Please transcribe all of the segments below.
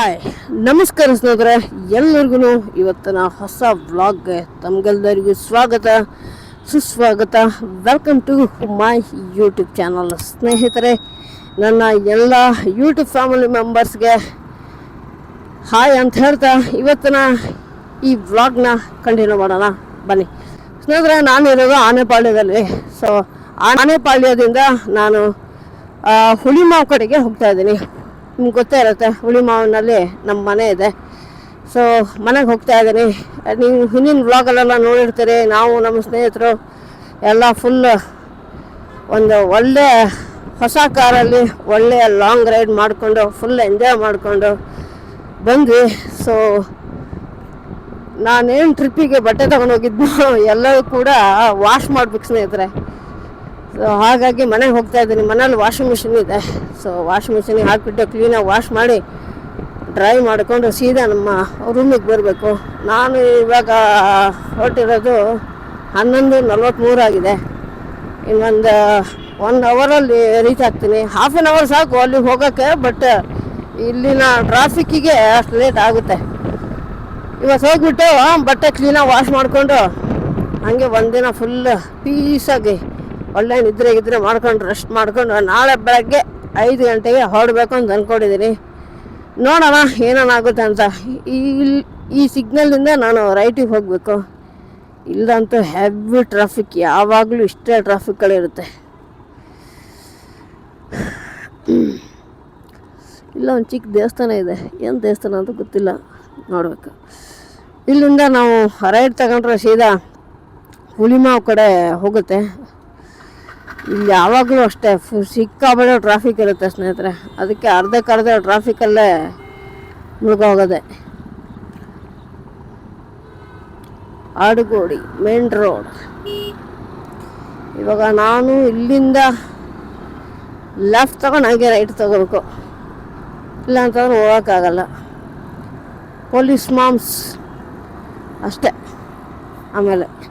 Hi. ನಮಸ್ಕಾರ ಸ್ನೇಹಿತರೆ, ಎಲ್ಲರಿಗೂ ಇವತ್ತಿನ ಹೊಸ ವ್ಲಾಗ್ಗೆ ತಮಗೆಲ್ಲರಿಗೂ ಸ್ವಾಗತ, ಸುಸ್ವಾಗತ. Welcome to my YouTube channel ಸ್ನೇಹಿತರೆ, ನನ್ನ ಎಲ್ಲ ಯೂಟ್ಯೂಬ್ ಫ್ಯಾಮಿಲಿ ಮೆಂಬರ್ಸ್ಗೆ ಹಾಯ್ ಅಂತ ಹೇಳ್ತಾ ಇವತ್ತಿನ ಈ ವ್ಲಾಗ್ನ ಕಂಟಿನ್ಯೂ ಮಾಡೋಣ. ಬನ್ನಿ. ಸ್ನೇಹಿತರೆ ನಾನಿರೋದು ಆನೆಪಾಳ್ಯದಲ್ಲಿ. ಸೊ ಆನೆಪಾಳ್ಯದಿಂದ ನಾನು ಹುಳಿಮಾವು ಕಡೆಗೆ ಹೋಗ್ತಾ ಇದ್ದೀನಿ. ನಿಮ್ಗೆ ಗೊತ್ತೇ ಇರುತ್ತೆ ಹುಳಿಮಾವಿನಲ್ಲಿ ನಮ್ಮ ಮನೆ ಇದೆ. ಸೊ ಮನೆಗೆ ಹೋಗ್ತಾ ಇದ್ದೀನಿ. ನೀವು ಹಿಂದಿನ ವ್ಲಾಗಲ್ಲೆಲ್ಲ ನೋಡಿರ್ತೀರಿ, ನಾವು ನಮ್ಮ ಸ್ನೇಹಿತರು ಎಲ್ಲ ಫುಲ್ ಒಂದು ಒಳ್ಳೆ ಹೊಸ ಕಾರಲ್ಲಿ ಒಳ್ಳೆಯ ಲಾಂಗ್ ರೈಡ್ ಮಾಡಿಕೊಂಡು ಫುಲ್ ಎಂಜಾಯ್ ಮಾಡಿಕೊಂಡು ಬಂದ್ವಿ. ಸೊ ನಾನೇನು ಟ್ರಿಪ್ಪಿಗೆ ಬಟ್ಟೆ ತೊಗೊಂಡೋಗಿದ್ದು ಎಲ್ಲರೂ ಕೂಡ ವಾಶ್ ಮಾಡ್ಬೇಕು ಸ್ನೇಹಿತರೆ. ಸೊ ಹಾಗಾಗಿ ಮನೆಗೆ ಹೋಗ್ತಾ ಇದ್ದೀನಿ. ಮನೇಲಿ ವಾಷಿಂಗ್ ಮಿಷಿನ್ ಇದೆ. ಸೊ ವಾಷಿಂಗ್ ಮಿಷಿನಿಗೆ ಹಾಕಿಬಿಟ್ಟು ಕ್ಲೀನಾಗಿ ವಾಶ್ ಮಾಡಿ ಡ್ರೈ ಮಾಡಿಕೊಂಡು ಸೀದಾ ನಮ್ಮ ರೂಮಿಗೆ ಬರಬೇಕು. ನಾನು ಇವಾಗ ಹೊರಟಿರೋದು ಹನ್ನೊಂದು ನಲ್ವತ್ತ್ಮೂರು ಆಗಿದೆ. ಇನ್ನೊಂದು ಒನ್ ಅವರಲ್ಲಿ ರೀಚ್ ಆಗ್ತೀನಿ. ಹಾಫ್ ಆನ್ ಅವರ್ ಸಾಕು ಅಲ್ಲಿಗೆ ಹೋಗೋಕ್ಕೆ ಬಟ್ ಇಲ್ಲಿನ ಟ್ರಾಫಿಕ್ಕಿಗೆ ಅಷ್ಟು ಲೇಟ್ ಆಗುತ್ತೆ. ಇವತ್ತು ಹೋಗಿಬಿಟ್ಟು, ಬಟ್ಟೆ ಕ್ಲೀನಾಗಿ ವಾಶ್ ಮಾಡಿಕೊಂಡು, ಹಾಗೆ ಒಂದಿನ ಫುಲ್ ಪೀಸಾಗಿ ಒಳ್ಳೆ ನಿದ್ರೆ ಗಿದ್ರೆ ಮಾಡ್ಕೊಂಡು ರೆಸ್ಟ್ ಮಾಡ್ಕೊಂಡು ನಾಳೆ ಬೆಳಗ್ಗೆ ಐದು ಗಂಟೆಗೆ ಹೊರಡಬೇಕು ಅಂತ ಅಂದ್ಕೊಂಡಿದ್ದೀನಿ ನೋಡೋಣ ಏನೇನಾಗುತ್ತೆ ಅಂತ. ಈ ಈ ಸಿಗ್ನಲ್ನಿಂದ ನಾನು ರೈಟಿಗೆ ಹೋಗಬೇಕು. ಇಲ್ಲಂತೂ ಹೆವಿ ಟ್ರಾಫಿಕ್ ಯಾವಾಗಲೂ ಇಷ್ಟೇ ಟ್ರಾಫಿಕ್ಗಳಿರುತ್ತೆ ಇಲ್ಲ ಒಂದು ಚಿಕ್ಕ ದೇವಸ್ಥಾನ ಇದೆ. ಏನು ದೇವಸ್ಥಾನ ಅಂತ ಗೊತ್ತಿಲ್ಲ. ನೋಡಬೇಕು. ಇಲ್ಲಿಂದ ನಾವು ರೈಡ್ ತಗೊಂಡ್ರೆ ಸೀದಾ ಹುಲಿಮಾವ್ ಕಡೆ ಹೋಗುತ್ತೆ. ಇಲ್ಲಿ ಯಾವಾಗಲೂ ಅಷ್ಟೇ ಫು ಟ್ರಾಫಿಕ್ ಇರುತ್ತೆ ಸ್ನೇಹಿತರೆ. ಅದಕ್ಕೆ ಅರ್ಧಕ್ಕರ್ಧ ಟ್ರಾಫಿಕಲ್ಲೇ ಮುಳುಗೋಗೋದೆ. ಆಡುಗೋಡಿ ಮೇನ್ ರೋಡ್ ಇವಾಗ ನಾನು ಇಲ್ಲಿಂದ ಲೆಫ್ಟ್ ತಗೊಂಡು ಹಾಗೆ ರೈಟ್ ತಗೋಬೇಕು. ಇಲ್ಲ ಅಂತಂದ್ರೆ ಹೋಗೋಕ್ಕಾಗಲ್ಲ. ಪೊಲೀಸ್ ಮಾಮ್ಸ್ ಅಷ್ಟೇ, ಆಮೇಲೆ.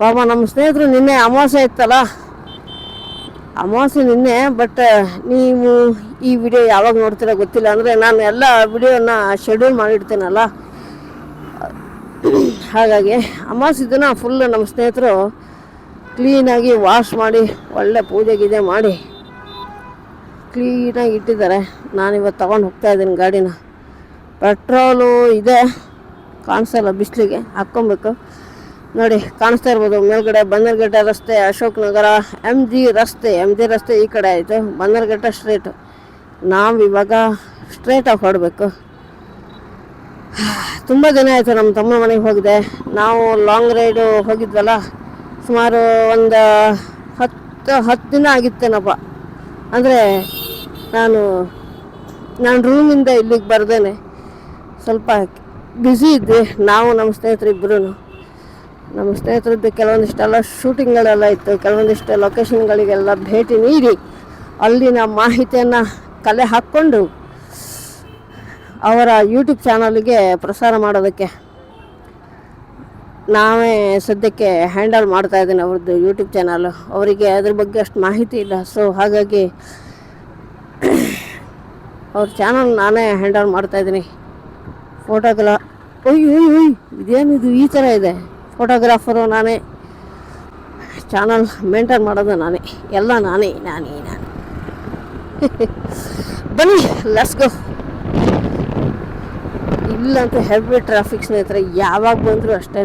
ಪಾಪ ನಮ್ಮ ಸ್ನೇಹಿತರು ನಿನ್ನೆ ಅಮಾವಾಸ್ಯೆ ಇತ್ತಲ್ಲ? ಅಮಾವಾಸ್ಯೆ ನಿನ್ನೆ ಬಟ್ ನೀವು ಈ ವಿಡಿಯೋ ಯಾವಾಗ ನೋಡ್ತೀರ ಗೊತ್ತಿಲ್ಲ ಅಂದರೆ ನಾನು ಎಲ್ಲ ವಿಡಿಯೋನ ಶೆಡ್ಯೂಲ್ ಮಾಡಿಡ್ತೇನಲ್ಲ? ಹಾಗಾಗಿ ಅಮಾವಾಸ್ಯೆ ದಿನ ಫುಲ್ ನಮ್ಮ ಸ್ನೇಹಿತರು ಕ್ಲೀನಾಗಿ ವಾಶ್ ಮಾಡಿ, ಒಳ್ಳೆ ಪೂಜೆ ಗೀಜೆ ಮಾಡಿ ಕ್ಲೀನಾಗಿ ಇಟ್ಟಿದ್ದಾರೆ. ನಾನಿವತ್ತು ತಗೊಂಡು ಹೋಗ್ತಾ ಇದ್ದೀನಿ ಗಾಡಿನ. ಪೆಟ್ರೋಲು ಇದೆ. ಕಾಣಿಸಲ್ಲ ಬಿಸಿಲಿಗೆ, ಹಾಕ್ಕೊಬೇಕು. ನೋಡಿ, ಕಾಣಿಸ್ತಾ ಇರ್ಬೋದು, ಮೇಲ್ಗಡೆ ಬನ್ನರ್ಘಟ್ಟ ರಸ್ತೆ, ಅಶೋಕ್ ನಗರ ಎಂ ಜಿ ರಸ್ತೆ ಎಂ ಜಿ ರಸ್ತೆ ಈ ಕಡೆ ಆಯಿತು ಬನ್ನರ್ಘಟ್ಟ ಸ್ಟ್ರೇಟು ನಾವು ಇವಾಗ ಸ್ಟ್ರೇಟಾಗಿ ಹೊರಡಬೇಕು. ತುಂಬ ದಿನ ಆಯಿತು ನಮ್ಮ ತಮ್ಮ ಮನೆಗೆ ಹೋಗಿದೆ. ನಾವು ಲಾಂಗ್ ರೈಡು ಹೋಗಿದ್ವಲ್ಲ, ಸುಮಾರು ಒಂದು ಹತ್ತು ಹತ್ತು ದಿನ ಆಗಿತ್ತೇನಪ್ಪ. ಅಂದರೆ ನಾನು ನಾನು ರೂಮಿಂದ ಇಲ್ಲಿಗೆ ಬರ್ದೇನೆ. ಸ್ವಲ್ಪ ಬ್ಯುಸಿ ಇದ್ವಿ, ನಾವು ನಮ್ಮ ಸ್ನೇಹಿತರು ಇಬ್ಬರೂ ನಮ್ಮ ಸ್ನೇಹಿತರದ್ದು ಕೆಲವೊಂದಿಷ್ಟೆಲ್ಲ ಶೂಟಿಂಗ್ಗಳೆಲ್ಲ ಇತ್ತು, ಕೆಲವೊಂದಿಷ್ಟು ಲೊಕೇಶನ್ಗಳಿಗೆಲ್ಲ ಭೇಟಿ ನೀಡಿ, ಅಲ್ಲಿನ ಮಾಹಿತಿಯನ್ನು ಕಲೆ ಹಾಕ್ಕೊಂಡು ಅವರ ಯೂಟ್ಯೂಬ್ ಚಾನಲ್ಗೆ ಪ್ರಸಾರ ಮಾಡೋದಕ್ಕೆ ನಾವೇ ಸದ್ಯಕ್ಕೆ ಹ್ಯಾಂಡಲ್ ಮಾಡ್ತಾ ಇದ್ದೀನಿ ಅವ್ರದ್ದು ಯೂಟ್ಯೂಬ್ ಚಾನಲ್ ಅವರಿಗೆ ಅದ್ರ ಬಗ್ಗೆ ಅಷ್ಟು ಮಾಹಿತಿ ಇಲ್ಲ. ಸೊ ಹಾಗಾಗಿ ಅವ್ರ ಚಾನಲ್ ನಾನೇ ಹ್ಯಾಂಡಲ್ ಮಾಡ್ತಾ ಇದ್ದೀನಿ. ಫೋಟೋಗ್ರಾ ಅಯ್ಯೋ ಒಯ್ಯ್ ಇದೇನಿದು ಈ ಥರ ಇದೆ? ಫೋಟೋಗ್ರಾಫರು ನಾನೇ. ಚಾನಲ್ ಮೇಂಟೈನ್ ಮಾಡೋದು ನಾನೇ. ಎಲ್ಲ ನಾನೇ ನಾನೇ, ನಾನು. ಬನ್ನಿ ಲೆಟ್ಸ್ ಗೋ ಅಂತ ಹೆವಿ ಟ್ರಾಫಿಕ್ ಸ್ನೇಹಿತರೆ, ಯಾವಾಗ ಬಂದರೂ ಅಷ್ಟೇ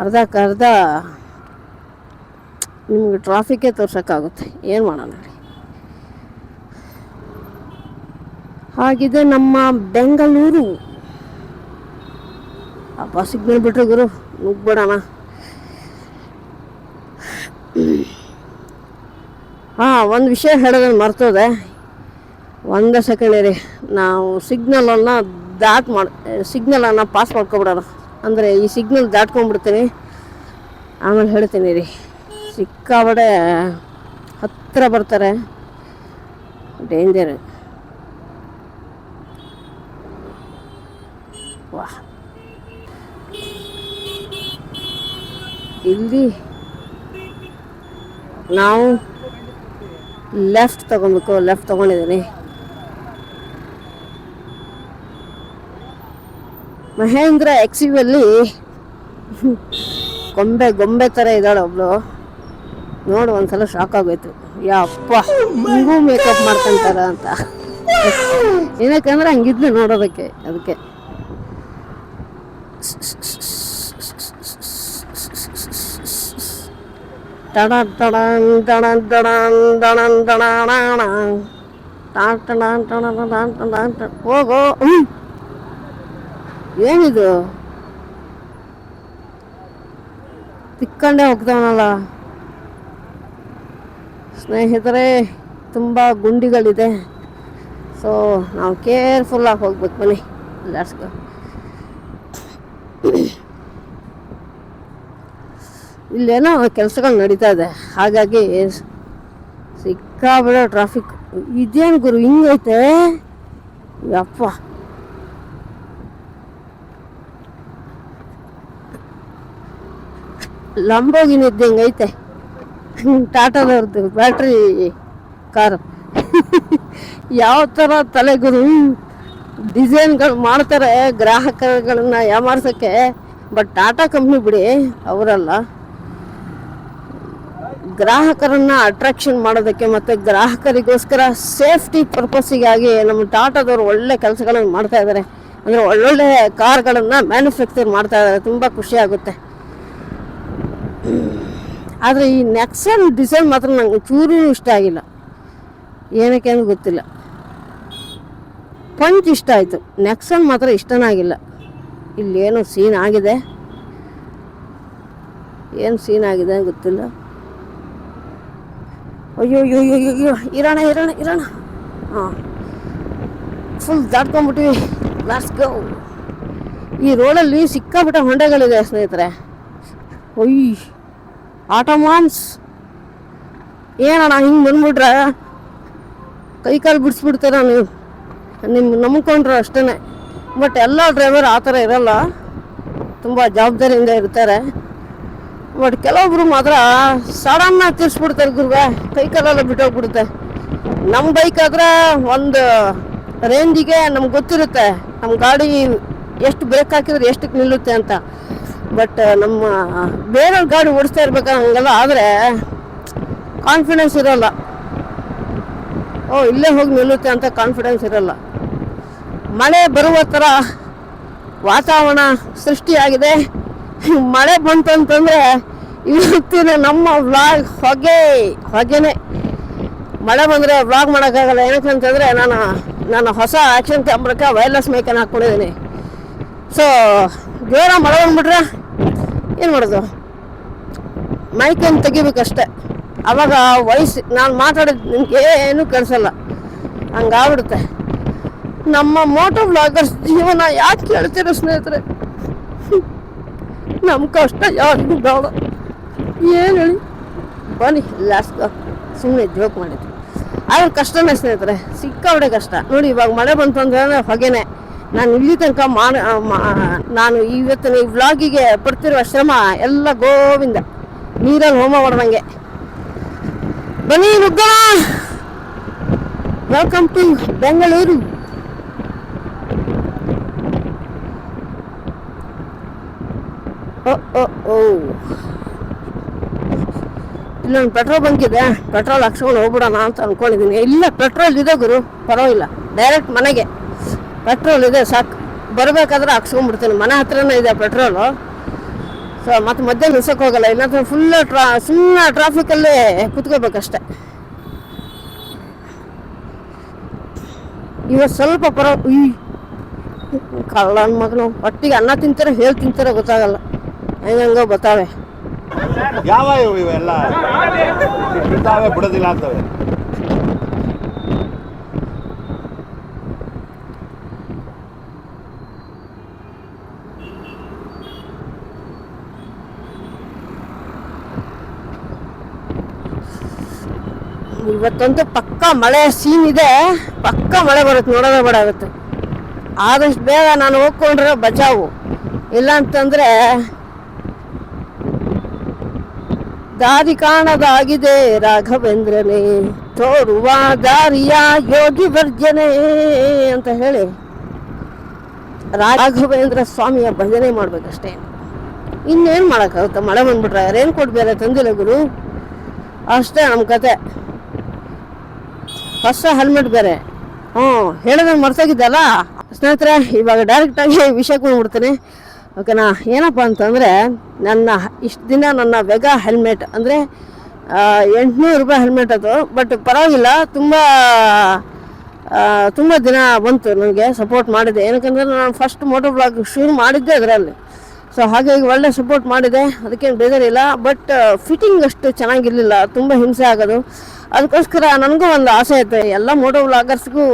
ಅರ್ಧಕ್ಕರ್ಧ ನಿಮಗೆ ಟ್ರಾಫಿಕ್ಕೇ ತೋರ್ಸೋಕ್ಕಾಗುತ್ತೆ. ಏನು ಮಾಡೋಣ ರೀ ಹಾಗಿದೆ ನಮ್ಮ ಬೆಂಗಳೂರು. ಅಪ್ಪ ಸಿಗ್ನಲ್ ಬಿಟ್ಟರು ಗುರು. ನುಗ್ಬಿಡೋಣ ಹಾಂ, ಒಂದು ವಿಷಯ ಹೇಳೋದನ್ನು ಮರ್ತೋದೆ. ಒಂದೇ ಸೆಕೆಂಡ್ ರೀ ನಾವು ಸಿಗ್ನಲನ್ನು ದಾಟ್ ಮಾಡಿ ಸಿಗ್ನಲನ್ನು ಪಾಸ್ ಮಾಡ್ಕೊಬಿಡೋಣ. ಅಂದರೆ ಈ ಸಿಗ್ನಲ್ ದಾಟ್ಕೊಂಡ್ಬಿಡ್ತೀನಿ. ಆಮೇಲೆ ಹೇಳ್ತೀನಿ ರೀ ಸಿಕ್ಕಾಬಡೆ ಹತ್ತಿರ ಬರ್ತಾರೆ. ಡೇಂಜರ್ ಇಲ್ಲಿ ನಾವು ಲೆಫ್ಟ್ ತಗೊಬೇಕು ಲೆಫ್ಟ್ ತಗೊಂಡಿದ್ದೀನಿ. ಮಹೇಂದ್ರ ಎಕ್ಸಿವಲ್ಲಿ ಗೊಂಬೆ ಗೊಂಬೆ ಥರ ಇದ್ದಾಳೆ ಒಬ್ಳು. ನೋಡು, ಒಂದ್ಸಲ ಶಾಕ್ ಆಗೋಯ್ತು. ಯಪ್ಪ ಹಿಂಗೂ ಮೇಕಪ್ ಮಾಡ್ಕೊಂತಾರ ಅಂತ. ಏನಕ್ಕೆ ಅಂದ್ರೆ ಹಂಗಿದ್ಲು ನೋಡೋದಕ್ಕೆ, ಅದಕ್ಕೆ. ಹೋಗೋ. ಏನಿದು? ತಿಕ್ಕಂಡೇ ಹೋಗ್ತಾವನಲ್ಲ ಸ್ನೇಹಿತರೆ ತುಂಬ ಗುಂಡಿಗಳಿದೆ. ಸೊ ನಾವು ಕೇರ್ಫುಲ್ಲಾಗಿ ಹೋಗ್ಬೇಕು ಬನ್ನಿ. ಲೆಟ್ಸ್ ಗೋ ಇಲ್ಲೇನೋ ಕೆಲಸಗಳು ನಡೀತಾ ಇದೆ. ಹಾಗಾಗಿ ಸಿಕ್ಕಾಬಿಡೋ ಟ್ರಾಫಿಕ್ ಇದೇನು ಗುರು, ಹಿಂಗೈತೆ? ಯಪ್ಪ. ಲಂಬೋಗಿನಿ ಇದ್ದಂಗೆ ಟಾಟಾದವ್ರದ್ದು ಬ್ಯಾಟ್ರಿ ಕಾರ್ ಯಾವ ಥರ ತಲೆಗುರು ಡಿಸೈನ್ಗಳು ಮಾಡ್ತಾರೆ, ಗ್ರಾಹಕರುಗಳನ್ನ ಯಾಮಾರ್ಸೋಕ್ಕೆ. ಬಟ್ ಟಾಟಾ ಕಂಪ್ನಿ ಬಿಡಿ, ಅವರಲ್ಲ. ಗ್ರಾಹಕರನ್ನ ಅಟ್ರಾಕ್ಷನ್ ಮಾಡೋದಕ್ಕೆ ಮತ್ತು ಗ್ರಾಹಕರಿಗೋಸ್ಕರ ಸೇಫ್ಟಿ ಪರ್ಪಸ್ಸಿಗಾಗಿ ನಮ್ಮ ಟಾಟಾದವರು ಒಳ್ಳೆ ಕೆಲಸಗಳನ್ನು ಮಾಡ್ತಾ ಇದ್ದಾರೆ ಅಂದರೆ ಒಳ್ಳೊಳ್ಳೆ ಕಾರ್ಗಳನ್ನು ಮ್ಯಾನುಫ್ಯಾಕ್ಚರ್ ಮಾಡ್ತಾ ಇದ್ದಾರೆ ತುಂಬ ಖುಷಿ ಆಗುತ್ತೆ. ಆದರೆ ಈ ನೆಕ್ಸನ್ ಡಿಸೈನ್ ಮಾತ್ರ ನಂಗೆ ಚೂರು ಇಷ್ಟ ಆಗಿಲ್ಲ. ಏನಕ್ಕೆ ಅಂತ ಗೊತ್ತಿಲ್ಲ. ಪಂಚ್ ಇಷ್ಟ ಆಯಿತು. ನೆಕ್ಸನ್ ಮಾತ್ರ ಇಷ್ಟನೇ ಆಗಿಲ್ಲ. ಏನು ಸೀನ್ ಆಗಿದೆ. ಏನು ಸೀನ್ ಆಗಿದೆ ಗೊತ್ತಿಲ್ಲ. ಅಯ್ಯೋ ಅಯ್ಯೋ ಅಯ್ಯೋ ಅಯ್ಯೋ, ಇರೋಣ ಇರೋಣ ಇರೋಣ ಹಾಂ. ಫುಲ್ ದಾಟ್ಕೊಂಡ್ಬಿಟ್ಟಿವಿ ಲಾಸ್ಟ್ ಗೋ ಈ ರೋಡಲ್ಲಿ ಸಿಕ್ಕಾಪಟ್ಟೆ ಹೊಂಡೆಗಳಿದೆ ಸ್ನೇಹಿತರೆ. ಒಯ್ ಆಟೋಮಾನ್ಸ್ ಏನಣ್ಣ ಹಿಂಗೆ ಬಂದ್ಬಿಟ್ರೆ? ಕೈ ಕಾಲು ಬಿಡಿಸ್ಬಿಡ್ತೀರ ನೀವು? ನಿಮ್ಮ ನಂಬ್ಕೊಂಡ್ರು ಅಷ್ಟೇ ಬಟ್ ಎಲ್ಲ ಡ್ರೈವರ್ ಆ ಥರ ಇರಲ್ಲ. ತುಂಬ ಜವಾಬ್ದಾರಿಯಿಂದ ಇರ್ತಾರೆ. ಬಟ್ ಕೆಲವೊಬ್ರು ಮಾತ್ರ ಸಡನ್ನಾಗಿ ತಿರ್ಸ್ಬಿಡ್ತಾರೆ ಗುರುವೆ. ಕೈ ಕಾಲೆಲ್ಲ ಬಿಟ್ಟೋಗ್ಬಿಡುತ್ತೆ. ನಮ್ಮ ಬೈಕ್ ಆದ್ರೆ ಒಂದು ರೇಂಜಿಗೆ ನಮ್ಗೆ ಗೊತ್ತಿರುತ್ತೆ. ನಮ್ಮ ಗಾಡಿ ಎಷ್ಟು ಬ್ರೇಕ್ ಹಾಕಿದ್ರೆ ಎಷ್ಟಕ್ಕೆ ನಿಲ್ಲುತ್ತೆ ಅಂತ. ಬಟ್ ನಮ್ಮ ಬೇರೆ ಗಾಡಿ ಓಡಿಸ್ತಾ ಇರ್ಬೇಕಾದ್ರೆ ಹಂಗೆಲ್ಲ ಆದರೆ ಕಾನ್ಫಿಡೆನ್ಸ್ ಇರೋಲ್ಲ. ಓ, ಇಲ್ಲೇ ಹೋಗಿ ನಿಲ್ಲುತ್ತೆ ಅಂತ ಕಾನ್ಫಿಡೆನ್ಸ್ ಇರೋಲ್ಲ. ಮಳೆ ಬರುವ ಥರ ವಾತಾವರಣ ಸೃಷ್ಟಿಯಾಗಿದೆ. ಮಳೆ ಬಂತು ಅಂತಂದರೆ ಇವತ್ತಿನ ನಮ್ಮ ವ್ಲಾಗ್ ಹೊಗೆ, ಹೊಗೆನೆ. ಮಳೆ ಬಂದರೆ ವ್ಲಾಗ್ ಮಾಡೋಕ್ಕಾಗಲ್ಲ. ಏನಕ್ಕೆ ನಾನು ನಾನು ಹೊಸ ಆ್ಯಕ್ಷನ್ ಕ್ಯಾಮ್ರಕ್ಕೆ ವೈರ್ಲೆಸ್ ಮೈಕನ್ನು ಹಾಕ್ಕೊಂಡಿದ್ದೀನಿ. ಸೊ ಜೋರ ಮಳೆ ಬಂದ್ಬಿಟ್ರೆ ಏನು ಮಾಡೋದು? ಮೈಕನ್ನು ತೆಗಿಬೇಕಷ್ಟೆ. ಅವಾಗ ವಯಸ್ಸು ನಾನು ಮಾತಾಡೋದು ನಿಮ್ಗೆ ಏನೂ ಕೇಳಿಸಲ್ಲ. ಹಂಗಾಗ್ಬಿಡುತ್ತೆ. ನಮ್ಮ ಮೋಟೋ ಬ್ಲಾಗರ್ಸ್ ಜೀವನ ಯಾಕೆ ಕೇಳ್ತೀರ ಸ್ನೇಹಿತರೆ? ನಮ್ಮ ಕಷ್ಟ ಯಾರಿಗೂ ಬೇಡ. ಏನು ಹೇಳಿ? ಬನ್ನಿ ಲಾಸ್ಟ್ ಸುಮ್ಮನೆ ಜೋಕ್ ಮಾಡಿದ್ರು. ಆದ್ರೆ ಕಷ್ಟನೇ ಸ್ನೇಹಿತರೆ ಸಿಕ್ಕಾಬಿಡೆ ಕಷ್ಟ. ನೋಡಿ, ಇವಾಗ ಮಳೆ ಬಂತು ಅಂದ್ರೆ ಹೊಗೆನೆ. ನಾನು ಇಲ್ಲಿ ತನಕ ಮಾಡ ನಾನು ಇವತ್ತಿನ ಈ ವ್ಲಾಗಿಗೆ ಪಡ್ತಿರುವ ಶ್ರಮ, ಎಲ್ಲ ಗೋವಿಂದ. ನೀರಲ್ಲಿ ಹೋಮ ಮಾಡ್ದಂಗೆ. ಬನ್ನಿ ನುಗ್ಗೋಣ ವೆಲ್ಕಮ್ ಟು ಬೆಂಗಳೂರು ಓ ಓ ಓ ಇಲ್ಲೊಂದು ಪೆಟ್ರೋಲ್ ಬಂಕ್ ಇದೆ. ಪೆಟ್ರೋಲ್ ಹಾಕ್ಸ್ಕೊಂಡು ಹೋಗ್ಬಿಡೋಣ ಅಂತ ಅನ್ಕೊಂಡಿದ್ದೀನಿ. ಇಲ್ಲ ಪೆಟ್ರೋಲ್ ಇದೆ ಗುರು. ಪರವಾಗಿಲ್ಲ. ಡೈರೆಕ್ಟ್ ಮನೆಗೆ. ಪೆಟ್ರೋಲ್ ಇದೆ, ಸಾಕು. ಬರಬೇಕಾದ್ರೆ ಹಾಕ್ಸ್ಕೊಂಡ್ಬಿಡ್ತೀನಿ. ಮನೆ ಹತ್ರನೇ ಇದೆ ಪೆಟ್ರೋಲು ಸೊ ಮತ್ತೆ ಮಧ್ಯೆ ನಿಲ್ಸಕ್ಕೆ ಹೋಗಲ್ಲ. ಇಲ್ಲಾಂದ್ರೆ ಫುಲ್ಲು ಟ್ರಾ ಸುಮ್ಮನೆ ಟ್ರಾಫಿಕಲ್ಲೇ ಕುತ್ಕೋಬೇಕಷ್ಟೆ. ಇವತ್ತು ಸ್ವಲ್ಪ ಪರ ಈ ಕಳ್ಳನ ಮಗನು. ಒಟ್ಟಿಗೆ ಅನ್ನ ತಿಂತಾರೆ, ಹೇಳಿ ತಿಂತಾರೆ, ಗೊತ್ತಾಗಲ್ಲ. ಹಂಗಂಗ ಬರ್ತಾವೆ ಯಾವ ಇವು ಇವೆಲ್ಲ? ಬಿಡ್ತಾವೆ ಬಿಡೋದಿಲ್ಲ ಅಂತವೆ. ಇವತ್ತಂತೂ ಪಕ್ಕ ಮಳೆ ಸೀನ್ ಇದೆ. ಪಕ್ಕ ಮಳೆ ಬರುತ್ತೆ ನೋಡೋದೇ ಬೇಡ ಆಗುತ್ತೆ ಆದಷ್ಟು ಬೇಗ ನಾನು ಹೋಗ್ಕೊಂಡ್ರೆ ಬಚಾವು. ಇಲ್ಲ ಅಂತಂದ್ರೆ ದಾರಿ ಕಾಣದಾಗಿದೆ ರಾಘವೇಂದ್ರನೇ. ತೋರುವ ದಾರಿಯ ಯೋಗಿ ವರ್ಜನೆ ಅಂತ ಹೇಳಿ ರಾಘವೇಂದ್ರ ಸ್ವಾಮಿಯ ಭಜನೆ ಮಾಡ್ಬೇಕಷ್ಟೇ. ಇನ್ನೇನು ಮಾಡೋಕ್ಕಾಗುತ್ತೆ? ಮಳೆ ಬಂದ್ಬಿಟ್ರೆ ರೇನ್ ಕೋಟ್ ಬೇರೆ ತಂದಿಲ್ಲ ಗುರು? ಅಷ್ಟೇ ನಮ್ಮ ಕತೆ. ಹೊಸ ಹೆಲ್ಮೆಟ್ ಬೇರೆ. ಹ್ಞೂ ಹೇಳಿದ್ರೆ ಮರ್ತೋಗಿದ್ದಲ್ಲ ಸ್ನೇಹಿತರೆ, ಇವಾಗ ಡೈರೆಕ್ಟಾಗಿ ವಿಷಯಕ್ಕೆ ಬಂದ್ಬಿಡ್ತೀನಿ ಓಕೆನಾ? ಏನಪ್ಪ ಅಂತಂದರೆ ನನ್ನ ಇಷ್ಟು ದಿನ ನನ್ನ ವೆಗ ಹೆಲ್ಮೆಟ್ ಅಂದರೆ ಎಂಟುನೂರು ರೂಪಾಯಿ ಹೆಲ್ಮೆಟ್ ಅದು. ಬಟ್ ಪರವಾಗಿಲ್ಲ, ತುಂಬ ತುಂಬ ದಿನ ಬಂತು ನನಗೆ ಸಪೋರ್ಟ್ ಮಾಡಿದೆ. ಏನಕ್ಕಂದ್ರೆ ನಾನು ಫಸ್ಟ್ ಮೋಟೋ ಬ್ಲಾಗ್ ಶುರು ಮಾಡಿದ್ದೆ ಅದರಲ್ಲಿ. ಸೊ ಹಾಗಾಗಿ ಒಳ್ಳೆ ಸಪೋರ್ಟ್ ಮಾಡಿದೆ. ಅದಕ್ಕೇನು ಬೇಜಾರಿಲ್ಲ ಬಟ್ ಫಿಟ್ಟಿಂಗ್ ಅಷ್ಟು ಚೆನ್ನಾಗಿರಲಿಲ್ಲ. ತುಂಬ ಹಿಂಸೆ ಆಗೋದು. ಅದಕ್ಕೋಸ್ಕರ ನನಗೂ ಒಂದು ಆಸೆ ಐತೆ. ಎಲ್ಲ ಮೋಟೋ ವ್ಲಾಗರ್ಸ್ಗೂ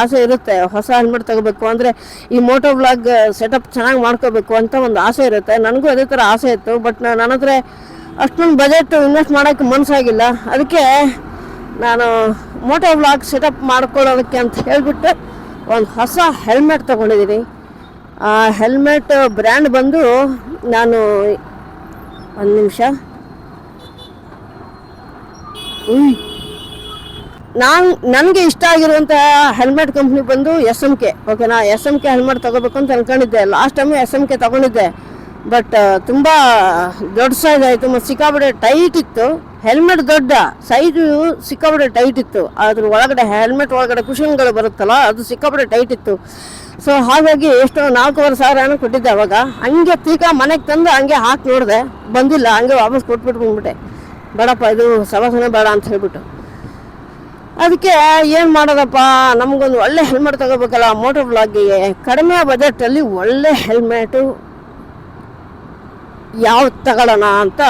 ಆಸೆ ಇರುತ್ತೆ. ಹೊಸ ಹೆಲ್ಮೆಟ್ ತಗೋಬೇಕು ಅಂದರೆ ಈ ಮೋಟೋ ವ್ಲಾಗ್ ಸೆಟಪ್ ಚೆನ್ನಾಗಿ ಮಾಡ್ಕೋಬೇಕು ಅಂತ ಒಂದು ಆಸೆ ಇರುತ್ತೆ. ನನಗೂ ಅದೇ ಥರ ಆಸೆ ಇತ್ತು. ಬಟ್ ನನ್ನ ಹತ್ರ ಅಷ್ಟೊಂದು ಬಜೆಟ್ ಇನ್ವೆಸ್ಟ್ ಮಾಡೋಕ್ಕೆ ಮನಸ್ಸಾಗಿಲ್ಲ ಅದಕ್ಕೆ ನಾನು ಮೋಟೋ ವ್ಲಾಗ್ ಸೆಟಪ್ ಮಾಡ್ಕೊಳ್ಳೋದಕ್ಕೆ ಅಂತ ಹೇಳಿಬಿಟ್ಟು ಒಂದು ಹೊಸ ಹೆಲ್ಮೆಟ್ ತೊಗೊಂಡಿದ್ದೀನಿ. ಆ ಹೆಲ್ಮೆಟ್ ಬ್ರ್ಯಾಂಡ್ ಬಂದು ನಾನು ಒಂದು ನಿಮಿಷ. ನಾನು, ನನಗೆ ಇಷ್ಟ ಆಗಿರುವಂಥ ಹೆಲ್ಮೆಟ್ ಕಂಪ್ನಿ ಬಂದು ಎಸ್ ಎಂ ಕೆ ಓಕೆನಾ? ಎಸ್ ಎಂ ಕೆ ಹೆಲ್ಮೆಟ್ ತಗೋಬೇಕು ಅಂತ ಅನ್ಕೊಂಡಿದ್ದೆ. Last time S M K ತಗೊಂಡಿದ್ದೆ. ಬಟ್, ತುಂಬ ದೊಡ್ಡ ಸೈಜ್ ಆಯಿತು, ಮತ್ತು ಸಿಕ್ಕಾಪಟ್ಟೆ ಟೈಟ್ ಇತ್ತು. ಹೆಲ್ಮೆಟ್ ದೊಡ್ಡ ಸೈಜು ಸಿಕ್ಕಾಪಟ್ಟೆ ಟೈಟ್ ಇತ್ತು. ಅದ್ರ ಒಳಗಡೆ ಹೆಲ್ಮೆಟ್ ಒಳಗಡೆ ಕುಷನ್ಗಳು ಬರುತ್ತಲ್ಲ, ಅದು ಸಿಕ್ಕಾಪಟ್ಟೆ ಟೈಟ್ ಇತ್ತು. ಸೊ ಹಾಗಾಗಿ ಎಷ್ಟೋ ನಾಲ್ಕೂವರೆ ಸಾವಿರ ಏನೋ ಕೊಟ್ಟಿದ್ದೆ ಅವಾಗ. ಹಂಗೆ ತೀಕ ಮನೆಗೆ ತಂದು ಹಂಗೆ ಹಾಕಿ ನೋಡಿದೆ. ಬಂದಿಲ್ಲ, ಹಂಗೆ ವಾಪಸ್ ಕೊಟ್ಬಿಟ್ಟು ಬಂದ್ಬಿಟ್ಟೆ. ಬೇಡಪ್ಪ, ಇದು ಸವಾಸನೆ ಬೇಡ ಅಂತ ಹೇಳ್ಬಿಟ್ಟು. ಅದಕ್ಕೆ ಏನು ಮಾಡೋದಪ್ಪ, ನಮಗೊಂದು ಒಳ್ಳೆ ಹೆಲ್ಮೆಟ್ ತಗೋಬೇಕಲ್ಲ ಮೋಟರ್ ಬ್ಲಾಗಿಗೆ ಕಡಿಮೆ ಬಜೆಟಲ್ಲಿ ಒಳ್ಳೆ ಹೆಲ್ಮೆಟು ಯಾವ್ದು ತಗೊಳ್ಳೋಣ ಅಂತ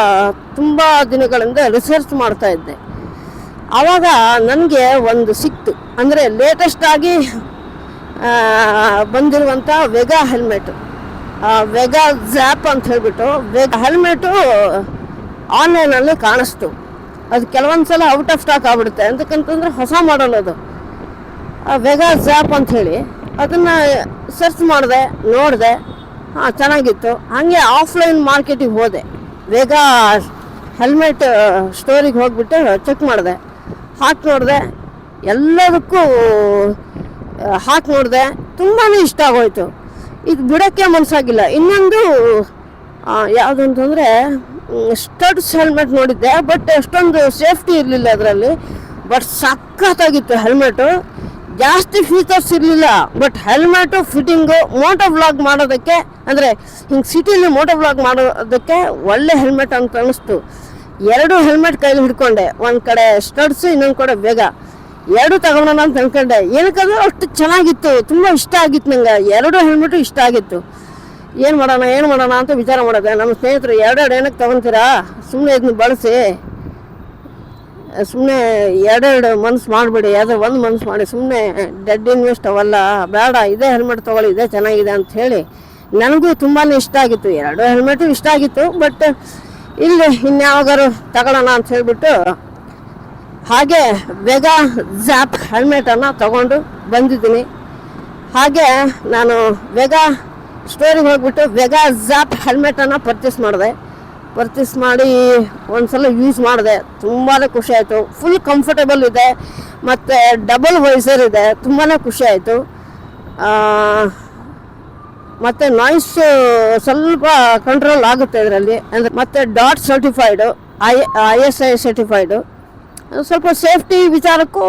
ತುಂಬ ದಿನಗಳಿಂದ ರಿಸರ್ಚ್ ಮಾಡ್ತಾ ಇದ್ದೆ. ಆವಾಗ ನನಗೆ ಒಂದು ಸಿಕ್ತು. ಅಂದರೆ ಲೇಟೆಸ್ಟಾಗಿ ಬಂದಿರುವಂಥ ವೆಗಾ ಹೆಲ್ಮೆಟು ವೆಗಾ ಜ್ಯಾಪ್ ಅಂತ ಹೇಳಿಬಿಟ್ಟು ವೆಗಾ ಹೆಲ್ಮೆಟು ಆನ್ಲೈನಲ್ಲಿ ಕಾಣಿಸ್ತು. ಅದು ಕೆಲವೊಂದು ಸಲ ಔಟ್ ಆಫ್ ಸ್ಟಾಕ್ ಆಗ್ಬಿಡುತ್ತೆ. ಅಂತಕ್ಕಂತಂದ್ರೆ ಹೊಸ ಮಾಡಲ್ ಅದು. ವೆಗಾ ಜ್ಯಾಪ್ ಅಂತ ಅದನ್ನು ಸರ್ಚ್ ಮಾಡಿದೆ, ನೋಡಿದೆ. ಹಾಂ, ಚೆನ್ನಾಗಿತ್ತು. ಹಾಗೆ ಆಫ್ಲೈನ್ ಮಾರ್ಕೆಟಿಗೆ ಹೋದೆ. ಬೇಗ ಹೆಲ್ಮೆಟ್ ಸ್ಟೋರಿಗೆ ಹೋಗಿಬಿಟ್ಟು ಚೆಕ್ ಮಾಡಿದೆ. ಹಾಕಿ ನೋಡಿದೆ. ಎಲ್ಲದಕ್ಕೂ ಹಾಕಿ ನೋಡಿದೆ. ತುಂಬಾ ಇಷ್ಟ ಆಗೋಯ್ತು. ಇದು ಬಿಡೋಕ್ಕೆ ಮನಸ್ಸಾಗಿಲ್ಲ ಇನ್ನೊಂದು ಯಾವುದಂತಂದರೆ ಸ್ಟಡ್ಸ್ ಹೆಲ್ಮೆಟ್ ನೋಡಿದ್ದೆ ಬಟ್ ಅಷ್ಟೊಂದು ಸೇಫ್ಟಿ ಇರಲಿಲ್ಲ ಅದರಲ್ಲಿ. ಬಟ್ ಸಖತ್ತಾಗಿತ್ತು ಹೆಲ್ಮೆಟು ಜಾಸ್ತಿ ಫೀಚರ್ಸ್ ಇರಲಿಲ್ಲ but helmet fitting moto vlog ಮಾಡೋದಕ್ಕೆ, ಅಂದರೆ ಹಿಂಗೆ ಸಿಟಿಲಿ ಮೋಟೋ ವ್ಲಾಗ್ ಮಾಡೋದಕ್ಕೆ ಒಳ್ಳೆ ಹೆಲ್ಮೆಟ್ ಅಂತ ಅನಿಸ್ತು ಎರಡು ಹೆಲ್ಮೆಟ್ ಕೈಲಿ ಹಿಡ್ಕೊಂಡೆ, ಒಂದು ಕಡೆ ಸ್ಟಡ್ಸು ಇನ್ನೊಂದು ಕಡೆ ಬೇಗ ಎರಡು ತಗೊಳ್ಳೋಣ ಅಂತ ಅನ್ಕೊಂಡೆ. ಏನಕ್ಕಂದ್ರೆ ಅಷ್ಟು ಚೆನ್ನಾಗಿತ್ತು, ತುಂಬ ಇಷ್ಟ ಆಗಿತ್ತು ನಂಗೆ. ಎರಡು ಹೆಲ್ಮೆಟು ಇಷ್ಟ ಆಗಿತ್ತು. ಏನು ಮಾಡೋಣ ಏನು ಮಾಡೋಣ ಅಂತ ವಿಚಾರ ಮಾಡಿದೆ. ನಮ್ಮ ಸ್ನೇಹಿತರು, ಎರಡೆರಡು ಏನಕ್ಕೆ ತಗೊತೀರಾ? ಸುಮ್ಮನೆ ಇದನ್ನ ಬಳಸಿ. ಸುಮ್ಮನೆ ಎರಡೆರಡು ಮನ್ಸು ಮಾಡಬೇಡಿ, ಯಾವುದೋ ಒಂದು ಮನ್ಸು ಮಾಡಿ ಸುಮ್ಮನೆ ಡೆಡ್ ಇನ್ವೆಸ್ಟ್ ಅವಲ್ಲ, ಬೇಡ, ಇದೇ ಹೆಲ್ಮೆಟ್ ತೊಗೊಳ್ಳಿ, ಇದೇ ಚೆನ್ನಾಗಿದೆ ಅಂತ ಹೇಳಿ. ನನಗೂ ತುಂಬಾ ಇಷ್ಟ ಆಗಿತ್ತು, ಎರಡು ಹೆಲ್ಮೆಟು ಇಷ್ಟ ಆಗಿತ್ತು ಬಟ್ ಇಲ್ಲಿ ಇನ್ಯಾವಾಗಾರು ತಗೊಳ್ಳೋಣ ಅಂತ ಹೇಳಿಬಿಟ್ಟು ಹಾಗೆ ಬೇಗ ಜ್ಯಾಪ್ ಹೆಲ್ಮೆಟನ್ನು ತಗೊಂಡು ಬಂದಿದ್ದೀನಿ. ಹಾಗೆ ನಾನು ಬೇಗ ಸ್ಟೋರಿಗೆ ಹೋಗ್ಬಿಟ್ಟು ಬೇಗ ಜ್ಯಾಪ್ ಹೆಲ್ಮೆಟನ್ನು ಪರ್ಚೇಸ್ ಮಾಡಿದೆ. ಪರ್ಚೇಸ್ ಮಾಡಿ ಒಂದ್ಸಲ ಯೂಸ್ ಮಾಡಿದೆ. ತುಂಬಾ ಖುಷಿ ಆಯಿತು. ಫುಲ್ ಕಂಫರ್ಟೇಬಲ್ ಇದೆ. ಮತ್ತು ಡಬಲ್ ವೈಸರ್ ಇದೆ. ತುಂಬಾ ಖುಷಿ ಆಯಿತು. ಮತ್ತು ನಾಯ್ಸ್ ಸ್ವಲ್ಪ ಕಂಟ್ರೋಲ್ ಆಗುತ್ತೆ ಇದರಲ್ಲಿ. ಅಂದರೆ ಮತ್ತು dot certified I I S I certified ಸ್ವಲ್ಪ ಸೇಫ್ಟಿ ವಿಚಾರಕ್ಕೂ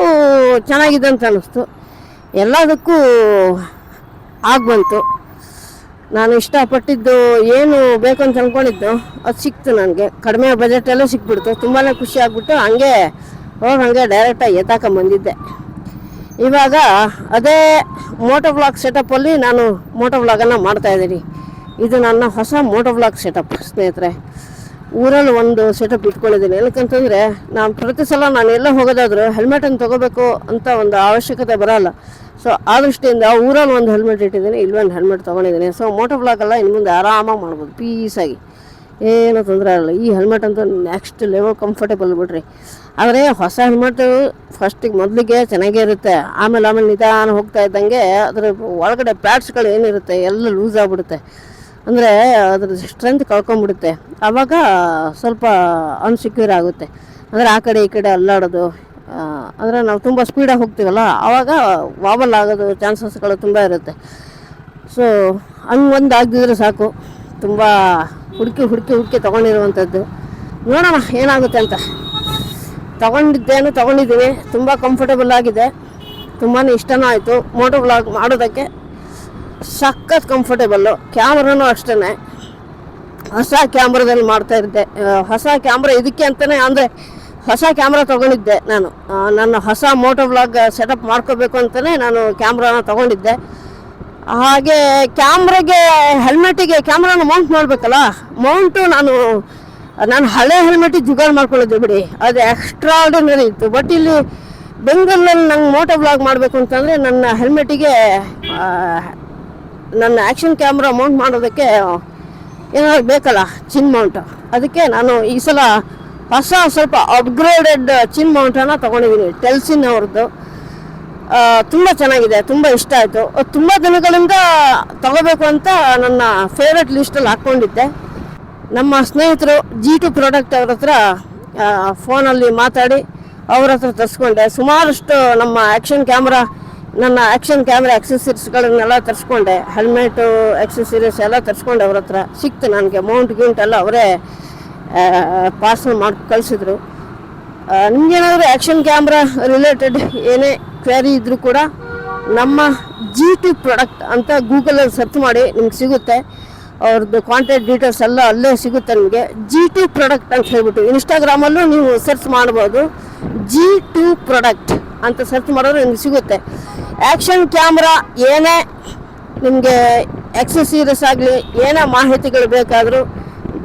ಚೆನ್ನಾಗಿದೆ ಅಂತ ಅನ್ನಿಸ್ತು ಎಲ್ಲದಕ್ಕೂ ಆಗ್ಬಂತು ನಾನು ಇಷ್ಟಪಟ್ಟಿದ್ದು ಏನು ಬೇಕು ಅಂತ ಅಂದ್ಕೊಂಡಿದ್ದು ಅದು ಸಿಕ್ತು ನನಗೆ. ಕಡಿಮೆ ಬಜೆಟಲ್ಲೂ ಸಿಕ್ಬಿಡ್ತು. ತುಂಬಾ ಖುಷಿ ಆಗ್ಬಿಟ್ಟು ಹಂಗೆ, ಹೋಗಿ ಹಂಗೆ ಡೈರೆಕ್ಟಾಗಿ ಎತ್ತಾಕೊಂಬಂದಿದ್ದೆ ಇವಾಗ ಅದೇ ಮೋಟೋ ವ್ಲಾಗ್ ಸೆಟಪ್ಪಲ್ಲಿ ನಾನು ಮೋಟೋ ಮಾಡ್ತಾ ಮಾಡ್ತಾಯಿದ್ದೀನಿ ಇದು ನನ್ನ ಹೊಸ ಮೋಟೋ ವ್ಲಾಗ್ ಸೆಟಪ್ ಸ್ನೇಹಿತರೆ. ಊರಲ್ಲಿ ಒಂದು ಸೆಟಪ್ ಇಟ್ಕೊಂಡಿದ್ದೀನಿ. ಏನಕ್ಕಂತಂದರೆ, ನಾನು ಪ್ರತಿ ಸಲ ನಾನು ಎಲ್ಲ ಹೋಗೋದಾದ್ರೂ ಹೆಲ್ಮೆಟನ್ನು ತೊಗೋಬೇಕು ಅಂತ ಒಂದು ಅವಶ್ಯಕತೆ ಬರೋಲ್ಲ. ಸೊ ಆ ದೃಷ್ಟಿಯಿಂದ ಊರಲ್ಲಿ ಒಂದು ಹೆಲ್ಮೆಟ್ ಇಟ್ಟಿದ್ದೀನಿ ಇಲ್ಲೊಂದು ಹೆಲ್ಮೆಟ್ ತೊಗೊಂಡಿದ್ದೀನಿ. ಸೊ ಮೋಟೋ ಎಲ್ಲ ಇನ್ನು ಮುಂದೆ ಆರಾಮಾಗಿ ಮಾಡ್ಬೋದು ಪೀಸಾಗಿ ಏನೂ ತೊಂದರೆ ಆಗಲ್ಲ. ಈ ಹೆಲ್ಮೆಟ್ ಅಂತೂ ನೆಕ್ಸ್ಟ್ ಲೆವೆಲ್ ಕಂಫರ್ಟೇಬಲ್ ಬಿಡ್ರಿ. ಆದರೆ ಹೊಸ ಹೆಲ್ಮೆಟು ಫಸ್ಟಿಗೆ ಮೊದಲಿಗೆ ಚೆನ್ನಾಗೇ ಇರುತ್ತೆ. ಆಮೇಲೆ ಆಮೇಲೆ ನಿಧಾನ ಹೋಗ್ತಾ ಇದ್ದಂಗೆ ಅದರ ಒಳಗಡೆ ಪ್ಯಾಡ್ಸ್ಗಳು ಏನಿರುತ್ತೆ, ಎಲ್ಲ ಲೂಸ್ ಆಗಿಬಿಡುತ್ತೆ. ಅಂದರೆ ಅದ್ರ ಸ್ಟ್ರೆಂತ್ ಕಳ್ಕೊಂಬಿಡುತ್ತೆ ಆವಾಗ ಸ್ವಲ್ಪ ಅನ್ಸೆಕ್ಯೂರ್ ಆಗುತ್ತೆ. ಅಂದರೆ ಆ ಕಡೆ ಈ ಕಡೆ ಅಲ್ಲಾಡೋದು ಅಂದರೆ ನಾವು ತುಂಬ ಸ್ಪೀಡಾಗಿ ಹೋಗ್ತೀವಲ್ಲ ಆವಾಗ ವಾಬಲ್ ಆಗೋದು ಚಾನ್ಸಸ್ಗಳು ತುಂಬ ಇರುತ್ತೆ. ಸೊ ಹಂಗೊಂದು ಆಗದಿದ್ರೆ ಸಾಕು. ತುಂಬ ಹುಡುಕಿ ಹುಡುಕಿ ಹುಡುಕಿ ತೊಗೊಂಡಿರುವಂಥದ್ದು ನೋಡೋಣ ಏನಾಗುತ್ತೆ ಅಂತ. ತೊಗೊಂಡಿದ್ದೇನು, ತೊಗೊಂಡಿದ್ದೀನಿ. ತುಂಬ ಕಂಫರ್ಟಬಲ್ ಆಗಿದೆ. ತುಂಬಾ ಇಷ್ಟನೂ ಆಯಿತು. ಮೋಟೋ ಬ್ಲಾಗ್ ಮಾಡೋದಕ್ಕೆ ಸಖತ್ ಕಂಫರ್ಟೇಬಲ್ಲು ಕ್ಯಾಮ್ರಾನು ಅಷ್ಟೇ ಹೊಸ ಕ್ಯಾಮ್ರಾದಲ್ಲಿ ಮಾಡ್ತಾ ಇದ್ದೆ. ಹೊಸ ಕ್ಯಾಮ್ರಾ ಇದಕ್ಕೆ ಅಂತಲೇ ಅಂದರೆ ಹೊಸ ಕ್ಯಾಮ್ರಾ ತೊಗೊಂಡಿದ್ದೆ ನಾನು. ನನ್ನ ಹೊಸ ಮೋಟೋ ಬ್ಲಾಗ್ ಸೆಟಪ್ ಮಾಡ್ಕೋಬೇಕು ಅಂತಲೇ ನಾನು ಕ್ಯಾಮ್ರಾನ ತೊಗೊಂಡಿದ್ದೆ. ಹಾಗೆ ಕ್ಯಾಮ್ರಾಗೆ ಹೆಲ್ಮೆಟಿಗೆ ಕ್ಯಾಮ್ರಾನ ಮೌಂಟ್ ಮಾಡಬೇಕಲ್ಲ? ಮೌಂಟು ನಾನು ನಾನು ಹಳೆ ಹೆಲ್ಮೆಟಿಗೆ ಜುಗಾಡ್ ಮಾಡ್ಕೊಳ್ಳೋದು ಬಿಡಿ. ಅದು ಎಕ್ಸ್ಟ್ರಾ ಆರ್ಡಿನರಿ ಇತ್ತು. ಬಟ್ ಇಲ್ಲಿ ಬೆಂಗಳೂರಲ್ಲಿ ನಂಗೆ ಮೋಟೋ ಬ್ಲಾಗ್ ಮಾಡಬೇಕು ಅಂತಂದರೆ ನನ್ನ ಹೆಲ್ಮೆಟಿಗೆ ನನ್ನ ಆ್ಯಕ್ಷನ್ ಕ್ಯಾಮ್ರಾ ಮೌಂಟ್ ಮಾಡೋದಕ್ಕೆ ಏನಾದ್ರು ಬೇಕಲ್ಲ ಚಿನ್ ಮೌಂಟ್ ಅದಕ್ಕೆ ನಾನು ಈ ಸಲ ಹೊಸ ಸ್ವಲ್ಪ ಅಪ್ಗ್ರೇಡೆಡ್ ಚಿನ್ ಮೌಂಟನ್ನು ತೊಗೊಂಡಿದ್ದೀನಿ ಟೆಲ್ಸಿನ್ ಅವ್ರದ್ದು. ತುಂಬ ಚೆನ್ನಾಗಿದೆ, ತುಂಬ ಇಷ್ಟ ಆಯಿತು. ತುಂಬ ದಿನಗಳಿಂದ ತಗೋಬೇಕು ಅಂತ ನನ್ನ ಫೇವ್ರೆಟ್ ಲಿಸ್ಟಲ್ಲಿ ಹಾಕ್ಕೊಂಡಿದ್ದೆ. ನಮ್ಮ ಸ್ನೇಹಿತರು ಜಿ ಟು ಪ್ರಾಡಕ್ಟ್ ಅವ್ರ ಹತ್ರ ಫೋನಲ್ಲಿ ಮಾತಾಡಿ ಅವ್ರ ಹತ್ರ ತರಿಸ್ಕೊಂಡೆ. ಸುಮಾರಷ್ಟು ನಮ್ಮ ಆ್ಯಕ್ಷನ್ ಕ್ಯಾಮ್ರಾ ನನ್ನ ಆ್ಯಕ್ಷನ್ ಕ್ಯಾಮ್ರಾ ಎಕ್ಸಸರೀಸ್ಗಳನ್ನೆಲ್ಲ ತರಿಸ್ಕೊಂಡೆ, ಹೆಲ್ಮೆಟು ಎಕ್ಸಸರೀಸ್ ಎಲ್ಲ ತರಿಸ್ಕೊಂಡೆ ಅವ್ರ ಹತ್ರ. ಸಿಕ್ತು ನನಗೆ ಅಮೌಂಟ್ ಗಿಂಟ್ ಎಲ್ಲ ಅವರೇ ಪಾರ್ಸಲ್ ಮಾಡಿ, ಕಳಿಸಿದ್ರು. ನಿಮ್ಗೇನಾದರೂ ಆ್ಯಕ್ಷನ್ ಕ್ಯಾಮ್ರಾ ರಿಲೇಟೆಡ್ ಏನೇ ಕ್ವೇರಿ ಇದ್ದರೂ ಕೂಡ ನಮ್ಮ ಜಿ ಟಿ ಪ್ರಾಡಕ್ಟ್ ಅಂತ ಗೂಗಲಲ್ಲಿ ಸರ್ಚ್ ಮಾಡಿ ನಿಮ್ಗೆ ಸಿಗುತ್ತೆ. ಅವ್ರದ್ದು ಕಾಂಟ್ಯಾಕ್ಟ್ ಡೀಟೇಲ್ಸ್ ಎಲ್ಲ ಅಲ್ಲೇ ಸಿಗುತ್ತೆ ನಿಮಗೆ. ಜಿ ಟು ಪ್ರಾಡಕ್ಟ್ ಅಂತ ಹೇಳ್ಬಿಟ್ಟು ಇನ್ಸ್ಟಾಗ್ರಾಮಲ್ಲೂ ನೀವು ಸರ್ಚ್ ಮಾಡ್ಬೋದು. ಜಿ ಟು ಪ್ರಾಡಕ್ಟ್ ಅಂತ ಸರ್ಚ್ ಮಾಡಿದ್ರೆ ನಿಮ್ಗೆ ಸಿಗುತ್ತೆ. ಆ್ಯಕ್ಷನ್ ಕ್ಯಾಮ್ರಾ ಏನೇ ನಿಮಗೆ ಎಕ್ಸಸೀರೀಸ್ ಆಗಲಿ, ಏನೇ ಮಾಹಿತಿಗಳು ಬೇಕಾದರೂ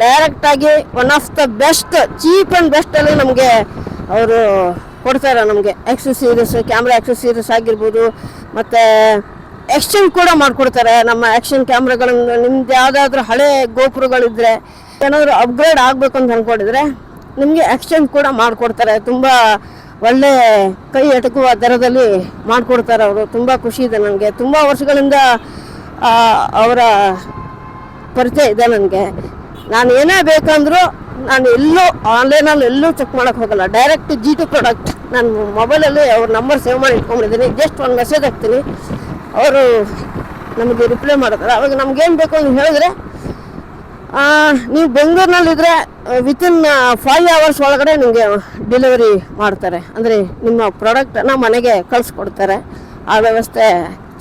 ಡೈರೆಕ್ಟಾಗಿ one of the best cheap and ಬೆಸ್ಟಲ್ಲಿ ನಮಗೆ ಅವರು ಕೊಡ್ತಾರೆ ನಮಗೆ ಎಕ್ಸಸೀರೀಸ್ ಕ್ಯಾಮ್ರಾ ಎಕ್ಸಸೀರೀಸ್ ಆಗಿರ್ಬೋದು, ಮತ್ತು ಎಕ್ಸ್ಚೇಂಜ್ ಕೂಡ ಮಾಡಿಕೊಡ್ತಾರೆ. ನಮ್ಮ ಆ್ಯಕ್ಷನ್ ಕ್ಯಾಮ್ರಾಗಳನ್ನು ನಿಮ್ದು ಯಾವುದಾದ್ರೂ ಹಳೆ ಗೋಪುರಗಳಿದ್ರೆ, ಏನಾದರೂ ಅಪ್ಗ್ರೇಡ್ ಆಗಬೇಕು ಅಂತ ಅಂದ್ಕೊಂಡಿದ್ರೆ ನಿಮಗೆ ಎಕ್ಸ್ಚೇಂಜ್ ಕೂಡ ಮಾಡಿಕೊಡ್ತಾರೆ. ತುಂಬ ಒಳ್ಳೆ ಕೈ ಎಟಕುವ ದರದಲ್ಲಿ ಮಾಡಿಕೊಡ್ತಾರೆ ಅವರು. ತುಂಬ ಖುಷಿ ಇದೆ ನನಗೆ. ತುಂಬ ವರ್ಷಗಳಿಂದ ಅವರ ಪರಿಚಯ ಇದೆ ನನಗೆ. ನಾನು ಏನೇ ಬೇಕಂದ್ರೂ ನಾನು ಎಲ್ಲೂ ಆನ್ಲೈನಲ್ಲಿ ಎಲ್ಲೂ ಚೆಕ್ ಮಾಡೋಕ್ಕೆ ಹೋಗಲ್ಲ. ಡೈರೆಕ್ಟ್ ಜಿ ಟು ಪ್ರಾಡಕ್ಟ್ ನಾನು ಮೊಬೈಲಲ್ಲಿ ಅವ್ರ ನಂಬರ್ ಸೇವ್ ಮಾಡಿ ಇಟ್ಕೊಂಡಿದ್ದೀನಿ. ಜಸ್ಟ್ ಒಂದು ಮೆಸೇಜ್ ಹಾಕ್ತೀನಿ. ಅವರು ನಮಗೆ ರಿಪ್ಲೈ ಮಾಡ್ತಾರೆ ಅವಾಗ ನಮ್ಗೇನು ಬೇಕು ಅಂತ ಹೇಳಿದ್ರೆ ನೀವು ಬೆಂಗಳೂರಿನಲ್ಲಿದ್ದರೆ ವಿತಿನ್ ಫೈವ್ ಅವರ್ಸ್ ಒಳಗಡೆ ನಿಮಗೆ ಡೆಲಿವರಿ ಮಾಡ್ತಾರೆ. ಅಂದರೆ ನಿಮ್ಮ ಪ್ರಾಡಕ್ಟನ್ನು ಮನೆಗೆ ಕಳಿಸ್ಕೊಡ್ತಾರೆ. ಆ ವ್ಯವಸ್ಥೆ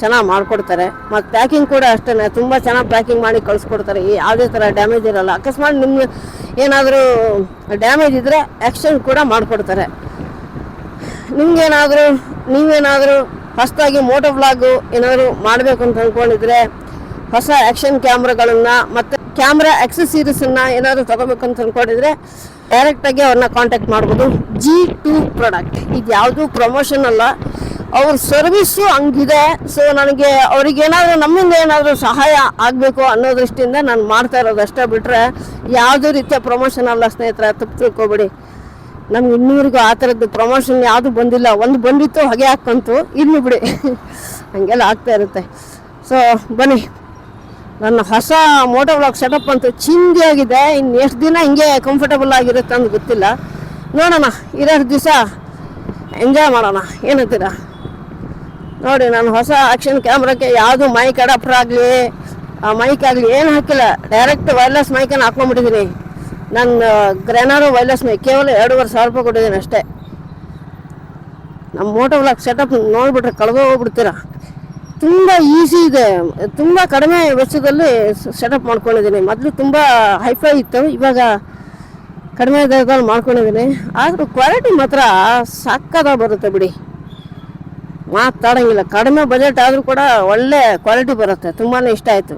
ಚೆನ್ನಾಗಿ ಮಾಡಿಕೊಡ್ತಾರೆ. ಮತ್ತು ಪ್ಯಾಕಿಂಗ್ ಕೂಡ ಅಷ್ಟೇ ತುಂಬ ಚೆನ್ನಾಗಿ ಪ್ಯಾಕಿಂಗ್ ಮಾಡಿ ಕಳಿಸ್ಕೊಡ್ತಾರೆ. ಯಾವುದೇ ಥರ ಡ್ಯಾಮೇಜ್ ಇರೋಲ್ಲ. ಅಕಸ್ಮಾತ್ ನಿಮ್ಮ ಏನಾದರೂ ಡ್ಯಾಮೇಜ್ ಇದ್ದರೆ ಎಕ್ಸ್ಚೇಂಜ್ ಕೂಡ ಮಾಡಿಕೊಡ್ತಾರೆ. ನಿಮ್ಗೇನಾದರೂ, ನೀವೇನಾದರೂ ಹೊಸದಾಗಿ ಮೋಟೋ ಬ್ಲಾಗು ಏನಾದರೂ ಮಾಡಬೇಕು ಅಂತ ಅಂದ್ಕೊಂಡಿದ್ರೆ ಹೊಸ ಆ್ಯಕ್ಷನ್ ಕ್ಯಾಮ್ರಾಗಳನ್ನು ಮತ್ತು ಕ್ಯಾಮ್ರಾ ಅನ್ನ ಏನಾದರೂ ತಗೋಬೇಕು ಅಂತ ಅಂದ್ಕೊಂಡಿದ್ರೆ ಡೈರೆಕ್ಟಾಗಿ ಅವ್ರನ್ನ ಕಾಂಟ್ಯಾಕ್ಟ್ ಮಾಡ್ಬೋದು. ಜಿ ಟು ಪ್ರಾಡಕ್ಟ್ ಇದು ಯಾವುದೂ ಪ್ರಮೋಷನ್ ಅಲ್ಲ. ಅವ್ರ ಸರ್ವಿಸ್ಸು ಹಂಗಿದೆ. ಸೊ ನನಗೆ ಅವ್ರಿಗೆ ಏನಾದರೂ ನಮ್ಮಿಂದ ಏನಾದರೂ ಸಹಾಯ ಆಗಬೇಕು ಅನ್ನೋ ದೃಷ್ಟಿಯಿಂದ ನಾನು ಮಾಡ್ತಾ ಇರೋದು ಅಷ್ಟೇ ಬಿಟ್ಟರೆ ಯಾವುದೇ ರೀತಿಯ ಪ್ರಮೋಷನ್ ಅಲ್ಲ ಸ್ನೇಹಿತರೆ, ತಪ್ಪು ತಿಳ್ಕೊಬೇಡಿ. ನಮ್ಗೆ ಇನ್ನೂರಿಗೂ ಆ ಥರದ್ದು ಪ್ರಮೋಷನ್ ಯಾವುದು ಬಂದಿಲ್ಲ. ಒಂದು ಬಂದಿತ್ತು, ಹೊಗೆ ಹಾಕ್ಕೊಂತು ಇನ್ನು ಬಿಡಿ. ಹಂಗೆಲ್ಲ ಆಗ್ತಾ ಇರುತ್ತೆ. ಸೊ ಬನ್ನಿ. ನನ್ನ ಹೊಸ ಮೋಟೋ ಬ್ಲಾಗ್ ಸೆಟಪ್ ಅಂತೂ ಚಿಂದಿಯಾಗಿದೆ ಇನ್ನು ಎಷ್ಟು ದಿನ ಹಿಂಗೆ ಕಂಫರ್ಟಬಲ್ ಆಗಿರುತ್ತೆ ಅಂತ ಗೊತ್ತಿಲ್ಲ. ನೋಡೋಣ. ಇರೋಷ್ಟು ದಿವಸ ಎಂಜಾಯ್ ಮಾಡೋಣ. ಏನಂತೀರಾ ನೋಡಿ, ನಾನು ಹೊಸ ಆಕ್ಷನ್ ಕ್ಯಾಮ್ರಾಕ್ಕೆ ಯಾವುದು ಮೈಕ್ ಅಡಾಪ್ಟರ್ ಆಗಲಿ ಮೈಕ್ ಆಗಲಿ ಏನು ಹಾಕಿಲ್ಲ. ಡೈರೆಕ್ಟ್ ವೈರ್ಲೆಸ್ ಮೈಕನ್ನು ಹಾಕ್ಕೊಂಡ್ಬಿಟ್ಟಿದ್ದೀನಿ ನನ್ನ ಗ್ರೆನಾಡೋ ವೈರ್ಲೆಸ್ ಮೈಕ್ ಕೇವಲ ಎರಡೂವರೆ ಸಾವಿರ ರೂಪಾಯಿ ಕೊಟ್ಟಿದ್ದೀನಿ ಅಷ್ಟೇ. ನಮ್ಮ ಮೋಟೋ ಬ್ಲಾಕ್ ಸೆಟಪ್ ನೋಡಿಬಿಟ್ರೆ ಕಳೆದು ಹೋಗ್ಬಿಡ್ತೀರಾ? ತುಂಬ ಈಸಿ ಇದೆ. ತುಂಬ ಕಡಿಮೆ ವೆಚ್ಚದಲ್ಲಿ ಸೆಟಪ್ ಮಾಡ್ಕೊಂಡಿದ್ದೀನಿ. ಮೊದಲು ತುಂಬ ಹೈಫೈ ಇತ್ತು. ಇವಾಗ ಕಡಿಮೆ ದರದಲ್ಲಿ ಮಾಡ್ಕೊಂಡಿದ್ದೀನಿ. ಆದರೂ ಕ್ವಾಲಿಟಿ ಮಾತ್ರ ಸಾಕಾದ ಬರುತ್ತೆ ಬಿಡಿ. ಮಾತಾಡೋಂಗಿಲ್ಲ. ಕಡಿಮೆ ಬಜೆಟ್ ಆದರೂ ಕೂಡ ಒಳ್ಳೆ ಕ್ವಾಲಿಟಿ ಬರುತ್ತೆ. ತುಂಬಾ ಇಷ್ಟ ಆಯಿತು.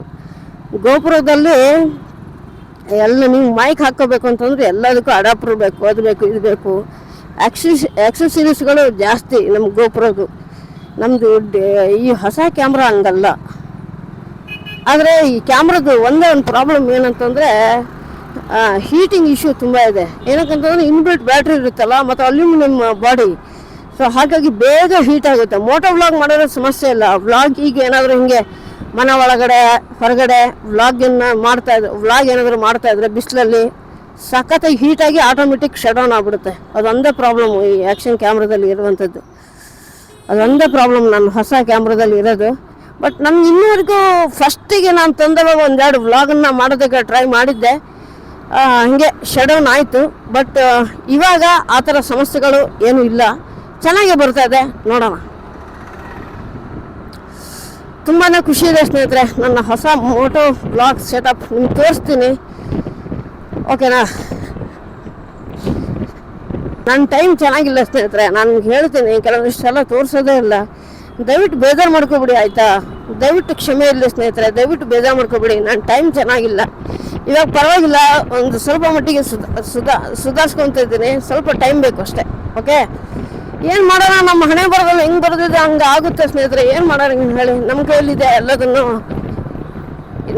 ಗೋಪುರದಲ್ಲಿ ಎಲ್ಲ ನೀವು ಮೈಕ್ ಹಾಕೋಬೇಕು ಅಂತಂದ್ರೆ ಎಲ್ಲದಕ್ಕೂ ಅಡಾಪ್ಟರ್ ಬೇಕು, ಅದು ಬೇಕು, ಇದು ಬೇಕು. ಆಕ್ಸಿಸ್ ಆಕ್ಸೆಸರೀಸ್ಗಳು ಜಾಸ್ತಿ ನಮ್ಮ ಗೋಪುರದ್ದು ನಮ್ಮದು ಈ ಹೊಸ ಕ್ಯಾಮ್ರಾ ಹಂಗಲ್ಲ. ಆದರೆ ಈ ಕ್ಯಾಮ್ರದ್ದು ಒಂದೇ ಒಂದು ಪ್ರಾಬ್ಲಮ್ ಏನಂತಂದರೆ ಹೀಟಿಂಗ್ ಇಶ್ಯೂ ತುಂಬ ಇದೆ. ಏನಕ್ಕಂತಂದ್ರೆ ಇನ್ಬಿಲ್ಟ್ ಬ್ಯಾಟ್ರಿ ಇರುತ್ತಲ್ಲ, ಮತ್ತು ಅಲ್ಯೂಮಿನಿಯಂ ಬಾಡಿ ಸೊ ಹಾಗಾಗಿ ಬೇಗ ಹೀಟ್ ಆಗುತ್ತೆ. ಮೋಟೋ ವ್ಲಾಗ್ ಮಾಡೋದ್ರೆ ಸಮಸ್ಯೆ ಇಲ್ಲ. ವ್ಲಾಗ್ ಈಗ ಏನಾದರೂ ಹಿಂಗೆ ಮನೆ ಒಳಗಡೆ, ಹೊರಗಡೆ ವ್ಲಾಗನ್ನು ಮಾಡ್ತಾ ಇದ್ರೆ ವ್ಲಾಗ್ ಏನಾದರೂ ಮಾಡ್ತಾ ಇದ್ರೆ ಬಿಸಿಲಲ್ಲಿ ಸಖತ್ತಾಗಿ ಹೀಟಾಗಿ ಆಟೋಮೆಟಿಕ್ ಶಟ್ ಡೌನ್ ಆಗ್ಬಿಡುತ್ತೆ. ಅದೊಂದೇ ಪ್ರಾಬ್ಲಮ್ ಈ ಆ್ಯಕ್ಷನ್ ಕ್ಯಾಮ್ರಾದಲ್ಲಿ ಇರುವಂಥದ್ದು ಅದೊಂದೇ ಪ್ರಾಬ್ಲಮ್ ನನ್ನ ಹೊಸ ಕ್ಯಾಮ್ರಾದಲ್ಲಿ ಇರೋದು. ಬಟ್ ನಮ್ಗೆ ಇನ್ನೂವರೆಗೂ ಫಸ್ಟಿಗೆ ನಾನು ತಂದಾಗ ಒಂದೆರಡು ವ್ಲಾಗನ್ನು ಮಾಡೋದಕ್ಕೆ ಟ್ರೈ ಮಾಡಿದ್ದೆ. ಶಟ್ ಶಡೌನ್ ಆಯಿತು. ಬಟ್ ಇವಾಗ ಆ ಥರ ಸಮಸ್ಯೆಗಳು ಏನೂ ಇಲ್ಲ. ಚೆನ್ನಾಗೇ ಬರ್ತಾ ಇದೆ. ನೋಡೋಣ. ತುಂಬಾ ಖುಷಿ ಇದೆ ಸ್ನೇಹಿತರೆ, ನನ್ನ ಹೊಸ ಮೋಟೋ ಬ್ಲಾಗ್ ಸೆಟಪ್ ನಿಮ್ಗೆ ತೋರಿಸ್ತೀನಿ. ಓಕೆನಾ ನನ್ನ ಟೈಮ್ ಚೆನ್ನಾಗಿಲ್ಲ ಸ್ನೇಹಿತರೆ, ನಾನು ಹೇಳ್ತೀನಿ ಕೆಲವರಿಷ್ಟೆಲ್ಲ ತೋರಿಸೋದೇ ಇಲ್ಲ. ದಯವಿಟ್ಟು ಬೇಜಾರು ಮಾಡ್ಕೊಬಿಡಿ, ಆಯಿತಾ? ದಯವಿಟ್ಟು ಕ್ಷಮೆ ಇಲ್ಲ ಸ್ನೇಹಿತರೆ, ದಯವಿಟ್ಟು ಬೇಜಾರು ಮಾಡ್ಕೊಬಿಡಿ ನನ್ನ ಟೈಮ್ ಚೆನ್ನಾಗಿಲ್ಲ. ಇವಾಗ ಪರವಾಗಿಲ್ಲ, ಒಂದು ಸ್ವಲ್ಪ ಮಟ್ಟಿಗೆ ಸುಧಾ ಸುಧಾ ಸುಧಾರಿಸ್ಕೊತ ಇದ್ದೀನಿ, ಸ್ವಲ್ಪ ಟೈಮ್ ಬೇಕು ಅಷ್ಟೇ ಓಕೆ ಏನು ಮಾಡೋಣ? ನಮ್ಮ ಹಣೆ ಬರೋದಲ್ಲ, ಹೆಂಗ್ ಬರೋದಿದೆ? ಹಂಗ ಆಗುತ್ತೆ ಸ್ನೇಹಿತರೆ. ಏನು ಮಾಡೋಣ ಹೇಳಿ? ನಮ್ಮ ಕೈಯಲ್ಲಿದೆ ಎಲ್ಲದನ್ನು.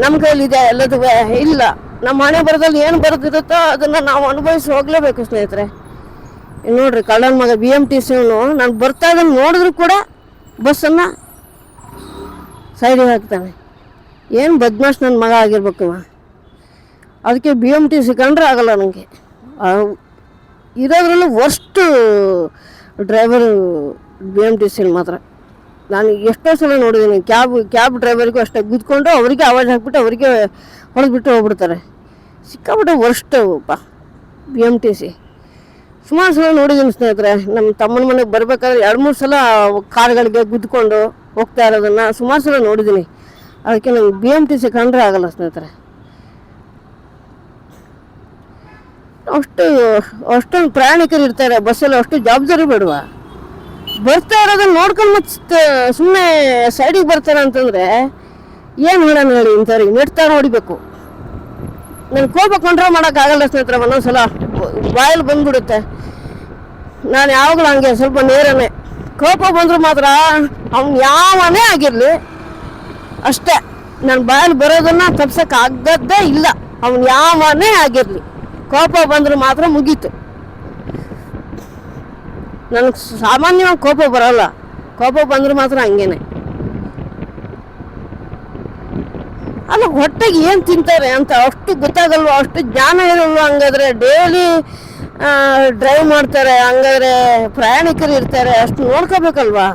ನಮ್ಮ ಕೈಯಲ್ಲಿದೆ ಎಲ್ಲದೂ ಇಲ್ಲ. ನಮ್ಮ ಹಣೆ ಬರದಲ್ಲಿ ಏನು ಬರೆದಿರುತ್ತೋ ಅದನ್ನ ನಾವು ಅನುಭವಿಸಿ ಹೋಗಲೇಬೇಕು ಸ್ನೇಹಿತರೆ. ನೋಡ್ರಿ, ಕಳ್ಳನ ಮಗ ಬಿ ಎಂ ಟಿ ಸಿನು ನಾನು ಬರ್ತಾ ಇದ್ದನ್ನು ನೋಡಿದ್ರು ಕೂಡ ಬಸ್ಸನ್ನು ಸೈಡಿಗೆ ಹಾಕ್ತಾನೆ. ಏನು ಬದ್ಮಾಶ್ ನನ್ನ ಮಗ ಆಗಿರ್ಬೇಕು ಅದಕ್ಕೆ ಬಿ ಎಂ ಟಿ ಸಿ ಕಂಡ್ರೆ ಆಗಲ್ಲ ನನಗೆ. ಇರೋದ್ರಲ್ಲೂ worst driver B M T ಸಿಲಿ ಮಾತ್ರ. ನಾನು ಎಷ್ಟೋ ಸಲ ನೋಡಿದ್ದೀನಿ, ಕ್ಯಾಬ್ ಕ್ಯಾಬ್ ಡ್ರೈವರ್ಗೂ ಅಷ್ಟೇ. ಗುದ್ಕೊಂಡು ಅವರಿಗೆ ಆವಾಜ್ ಹಾಕ್ಬಿಟ್ಟು ಅವರಿಗೆ ಹೊಡೆದ್ಬಿಟ್ಟು ಹೋಗ್ಬಿಡ್ತಾರೆ. ಸಿಕ್ಕಾಬಿಟ್ಟು ವರ್ಸ್ಟ್ ಪಾ ಬಿ ಎಂ ಟಿ ಸಿ ಸುಮಾರು ಸಲ ನೋಡಿದ್ದೀನಿ ಸ್ನೇಹಿತರೆ, ನಮ್ಮ ತಮ್ಮನ ಮನೆಗೆ ಬರಬೇಕಾದ್ರೆ ಎರಡು ಮೂರು ಸಲ ಕಾರ್ಗಳಿಗೆ ಗುದ್ಕೊಂಡು ಹೋಗ್ತಾ ಇರೋದನ್ನು ಸುಮಾರು ಸಲ ನೋಡಿದ್ದೀನಿ. ಅದಕ್ಕೆ ನಂಗೆ ಬಿ ಎಂ ಟಿ ಸಿ ಕಂಡ್ರೆ ಆಗಲ್ಲ ಸ್ನೇಹಿತರೆ. ಅಷ್ಟು, ಅಷ್ಟೊಂದು ಪ್ರಯಾಣಿಕರು ಇರ್ತಾರೆ, ಬಸ್ಸಲ್ಲಿ ಅಷ್ಟು ಜವಾಬ್ದಾರಿ ಬೇಡವಾ. ಬರ್ತಾ ಇರೋದನ್ನ ನೋಡ್ಕೊಂಡು ಮತ್ತೆ ಸುಮ್ಮನೆ ಸೈಡಿಗೆ ಬರ್ತಾರೆ ಅಂತಂದ್ರೆ ಏನು ಮಾಡೋಣ ಹೇಳಿ ಇಂಥವ್ರಿಗೆ? ನೆಡ್ತಾ ನೋಡಬೇಕು ನನ್ನ ಕೋಪ ಕಂಟ್ರೋಲ್ ಮಾಡೋಕ್ಕಾಗಲ್ಲ ಸ್ನೇಹಿತರೆ, ಒಂದೊಂದ್ಸಲ. ಬಾಯಲ್ಲಿ ಬಂದ್ಬಿಡುತ್ತೆ. ನಾನು ಯಾವಾಗಲೂ ಹಂಗೆ, ಸ್ವಲ್ಪ ನೇರನೇ. ಕೋಪ ಬಂದರೂ ಮಾತ್ರ ಅವ್ನು ಯಾವನೇ ಆಗಿರಲಿ, ಅಷ್ಟೇ. ನನ್ನ ಬಾಯಲ್ಲಿ ಬರೋದನ್ನ ತಪ್ಸಕ್ಕೆ ಆಗದ್ದೇ ಇಲ್ಲ. ಅವ್ನು ಯಾವನೇ ಆಗಿರಲಿ. ಕೋಪ ಬಂದ್ರೆ ಮಾತ್ರ ಮುಗೀತು. ನನಗೆ ಸಾಮಾನ್ಯವಾಗಿ ಕೋಪ ಬರಲ್ಲ. ಕೋಪ ಬಂದ್ರೆ ಮಾತ್ರ ಹಂಗೇನೆ. ಅಲ್ಲ ಹೊಟ್ಟೆಗೆ ಏನು ತಿಂತಾರೆ ಅಂತ ಅಷ್ಟು ಗೊತ್ತಾಗಲ್ವ, ಅಷ್ಟು ಜ್ಞಾನ ಇರಲ್ವ? ಹಂಗಾದ್ರೆ ಡೈಲಿ ಡ್ರೈವ್ ಮಾಡ್ತಾರೆ, ಹಂಗಾದ್ರೆ ಪ್ರಯಾಣಿಕರು ಇರ್ತಾರೆ, ಅಷ್ಟು ನೋಡ್ಕೋಬೇಕಲ್ವಾ?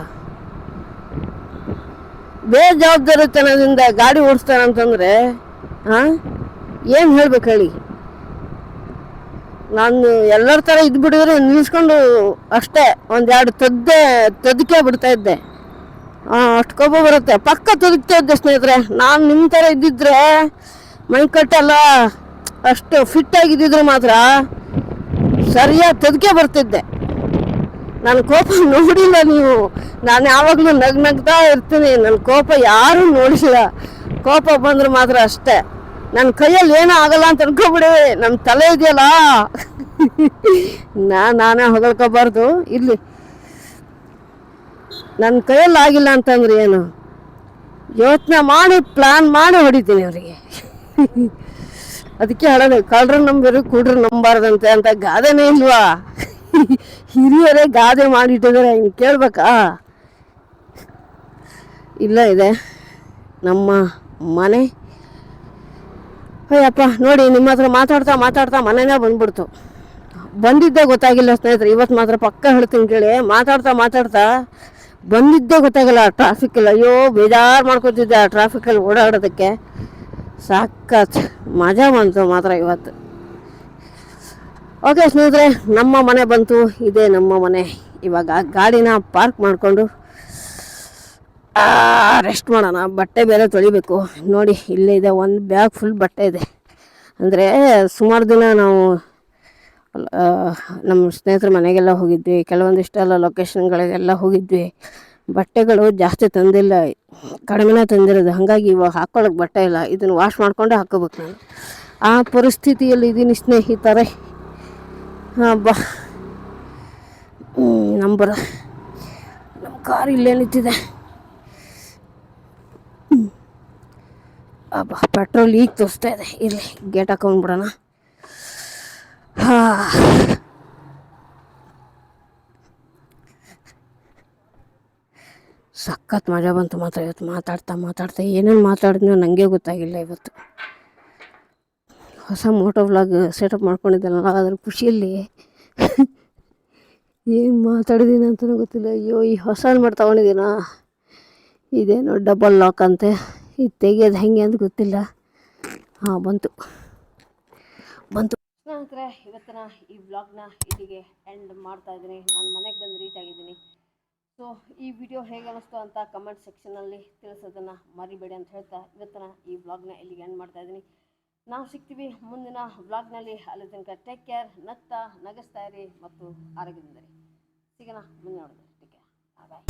ಬೇಜವಾಬ್ದಾರಿತನದಿಂದ ಗಾಡಿ ಓಡಿಸ್ತಾರಂತಂದ್ರೆ ಹಾಂ ಏನು ಹೇಳ್ಬೇಕು ಹೇಳಿ? ನಾನು ಎಲ್ಲರ ಥರ ಬಿಡಿದ್ರೆ ನಿಲ್ಸ್ಕೊಂಡು ಅಷ್ಟೇ ಒಂದೆರಡು ತದ್ದೆ, ತದಕೆ ಬಿಡ್ತಾ ಇದ್ದೆ. ಅಷ್ಟು ಕೋಪ ಬರುತ್ತೆ. ಪಕ್ಕ ತದಕ್ತಾ ಇದ್ದೆ ಸ್ನೇಹಿತರೆ. ನಾನು ನಿಮ್ಮ ಥರ ಇದ್ದಿದ್ರೆ ಮೈಕಟ್ಟೆಲ್ಲ ಅಷ್ಟು ಫಿಟ್ ಆಗಿದ್ದಿದ್ರೆ ಮಾತ್ರ ಸರಿಯಾಗಿ ತದಕೆ ಬರ್ತಿದ್ದೆ. ನನ್ನ ಕೋಪ ನೋಡಿಲ್ಲ ನೀವು. ನಾನು ಯಾವಾಗಲೂ ನಗ್ ನಗ್ತಾ ಇರ್ತೀನಿ. ನನ್ನ ಕೋಪ ಯಾರೂ ನೋಡಿಸಿಲ್ಲ ಕೋಪ ಬಂದ್ರೆ ಮಾತ್ರ ಅಷ್ಟೇ. ನನ್ನ ಕೈಯಲ್ಲಿ ಏನೂ ಆಗಲ್ಲ ಅಂತ ಅನ್ಕೊಬಿಡಿ ನಮ್ಮ ತಲೆ ಇದೆಯಲ್ಲ? ನಾ, ನಾನೇ ಹೊಗಳ್ಕೋಬಾರ್ದು. ಇಲ್ಲಿ ನನ್ನ ಕೈಯಲ್ಲಿ ಆಗಿಲ್ಲ ಅಂತಂದ್ರೆ ಏನು? ಯೋಚನೆ ಮಾಡಿ ಪ್ಲಾನ್ ಮಾಡಿ ಹೊಡಿತೀನಿ ಅವರಿಗೆ. ಅದಕ್ಕೆ ಹೇಳೋದು ಕಳ್ರ ನಂಬರು, ಕೂಡ್ರು ನಂಬಾರ್ದಂತೆ ಅಂತ ಗಾದೆನೇ ಇಲ್ವಾ? ಹಿರಿಯರೇ ಗಾದೆ ಮಾಡಿಟ್ಟಿದ್ದಾರೆ, ಹಿಂಗೆ ಕೇಳ್ಬೇಕಾ? ಇಲ್ಲ ಇದೆ. ನಮ್ಮ ಮನೆ ಅಯ್ಯಪ್ಪ, ನೋಡಿ ನಿಮ್ಮ ಹತ್ರ ಮಾತಾಡ್ತಾ ಮಾತಾಡ್ತಾ ಮನೆನೇ ಬಂದ್ಬಿಡ್ತು. ಬಂದಿದ್ದೇ ಗೊತ್ತಾಗಿಲ್ಲ ಸ್ನೇಹಿತರೆ, ಇವತ್ತು ಮಾತ್ರ ಪಕ್ಕ ಹೇಳ್ತೀನಿ ಕೇಳಿ. ಮಾತಾಡ್ತಾ ಮಾತಾಡ್ತಾ ಬಂದಿದ್ದೇ ಗೊತ್ತಾಗಲ್ಲ ಟ್ರಾಫಿಕ್ಕಲ್ಲಿ ಅಯ್ಯೋ, ಬೇಜಾರು ಮಾಡ್ಕೊತಿದ್ದೆ ಆ ಟ್ರಾಫಿಕಲ್ಲಿ ಓಡಾಡೋದಕ್ಕೆ. ಸಾಕತ್ ಮಜಾ ಬಂತು ಮಾತ್ರ ಇವತ್ತು. ಓಕೆ ಸ್ನೇಹಿತರೆ, ನಮ್ಮ ಮನೆ ಬಂತು. ಇದೇ ನಮ್ಮ ಮನೆ. ಇವಾಗ ಗಾಡಿನ ಪಾರ್ಕ್ ಮಾಡಿಕೊಂಡು ರೆಸ್ಟ್ ಮಾಡೋಣ. ಬಟ್ಟೆ ಬೇರೆ ತೊಳಿಬೇಕು. ನೋಡಿ, ಇಲ್ಲೇ ಇದೆ. ಒಂದು ಬ್ಯಾಗ್ ಫುಲ್ ಬಟ್ಟೆ ಇದೆ. ಅಂದರೆ, ಸುಮಾರು ದಿನ ನಾವು ನಮ್ಮ ಸ್ನೇಹಿತರ ಮನೆಗೆಲ್ಲ ಹೋಗಿದ್ವಿ. ಕೆಲವೊಂದಿಷ್ಟೆಲ್ಲ ಲೊಕೇಶನ್ಗಳಿಗೆಲ್ಲ ಹೋಗಿದ್ವಿ. ಬಟ್ಟೆಗಳು ಜಾಸ್ತಿ ತಂದಿಲ್ಲ. ಕಡಿಮೆನೇ ತಂದಿರೋದು. ಹಾಗಾಗಿ ಇವಾಗ ಹಾಕ್ಕೊಳ್ಳೋಕೆ ಬಟ್ಟೆ ಇಲ್ಲ. ಇದನ್ನು ವಾಶ್ ಮಾಡಿಕೊಂಡು ಹಾಕೋಬೇಕು ನಾನು. ಆ ಪರಿಸ್ಥಿತಿಯಲ್ಲಿ ಇದ್ದೀನಿ ಸ್ನೇಹಿತರೆ. ಹಾಂ ಬಾ. ನಂಬರ್. ನಮ್ಮ ಕಾರ್ ಇಲ್ಲೇ ನಿಂತಿದೆ. ಅಬ್ಬ ಪೆಟ್ರೋಲ್ ಈಗ ತೋರಿಸ್ತಾ ಇದೆ. ಇರಲಿ ಗೇಟ್ ಹಾಕೊಂಡ್ಬಿಡೋಣ ಬಿಡೋಣ. ಸಖತ್ ಮಜಾ ಬಂತು ಮಾತ್ರ ಇವತ್ತು. ಮಾತಾಡ್ತಾ ಮಾತಾಡ್ತಾ ಏನೇನು ಮಾತಾಡಿದ್ನೋ ನನಗೆ ಗೊತ್ತಾಗಿಲ್ಲ ಇವತ್ತು. ಹೊಸ ಮೋಟೋ ವ್ಲಾಗ್ ಸೆಟಪ್ ಮಾಡ್ಕೊಂಡಿದ್ದಲ್ಲ ಅದ್ರ ಖುಷಿಯಲ್ಲಿ. ಏನು ಮಾತಾಡಿದ್ದೀನಿ ಅಂತಲೂ ಗೊತ್ತಿಲ್ಲ. ಅಯ್ಯೋ, ಈ ಹೊಸ ಮಾಡಿ ತೊಗೊಂಡಿದ್ದೀನಾ ಇದೇನೋ ಡಬಲ್ ಲಾಕ್ ಅಂತೆ. ಇದು ತೆಗಿಯೋದು ಹೆಂಗೆ ಅಂತ ಗೊತ್ತಿಲ್ಲ. ಹಾಂ, ಬಂತು. ಬಂತು. ಸ್ನೇಹಿತರೆ, ಇವತ್ತಿನ ಈ ವ್ಲಾಗ್ನ ಇಲ್ಲಿಗೆ ಎಂಡ್ ಮಾಡ್ತಾ ಇದ್ದೀನಿ. ನಾನು ಮನೆಗೆ ಬಂದು ರೀಚ್ ಆಗಿದ್ದೀನಿ. ಸೊ ಈ ವಿಡಿಯೋ ಹೇಗೆ ಅನ್ನಿಸ್ತು ಅಂತ ಕಮೆಂಟ್ ಸೆಕ್ಷನಲ್ಲಿ ತಿಳಿಸೋದನ್ನು ಮರಿಬೇಡಿ ಅಂತ ಹೇಳ್ತಾ ಇವತ್ತಿನ ಈ ವ್ಲಾಗ್ನ ಇಲ್ಲಿಗೆ ಎಂಡ್ ಮಾಡ್ತಾ ಇದ್ದೀನಿ. ನಾವು ಸಿಗ್ತೀವಿ ಮುಂದಿನ ಬ್ಲಾಗ್ನಲ್ಲಿ ಅಲ್ಲಿ ತನಕ ಟೇಕ್ ಕೇರ್ ನಗ್ತಾ, ನಗಿಸ್ತಾ ಇರಿ ಮತ್ತು ಆರೋಗ್ಯದಿಂದಿರಿ ಸಿಗೋಣ, ಮುಂದೆ ನೋಡಿದ್ರೆ ಟೇಕ್ ಕೇರ್ ಬಾಯ್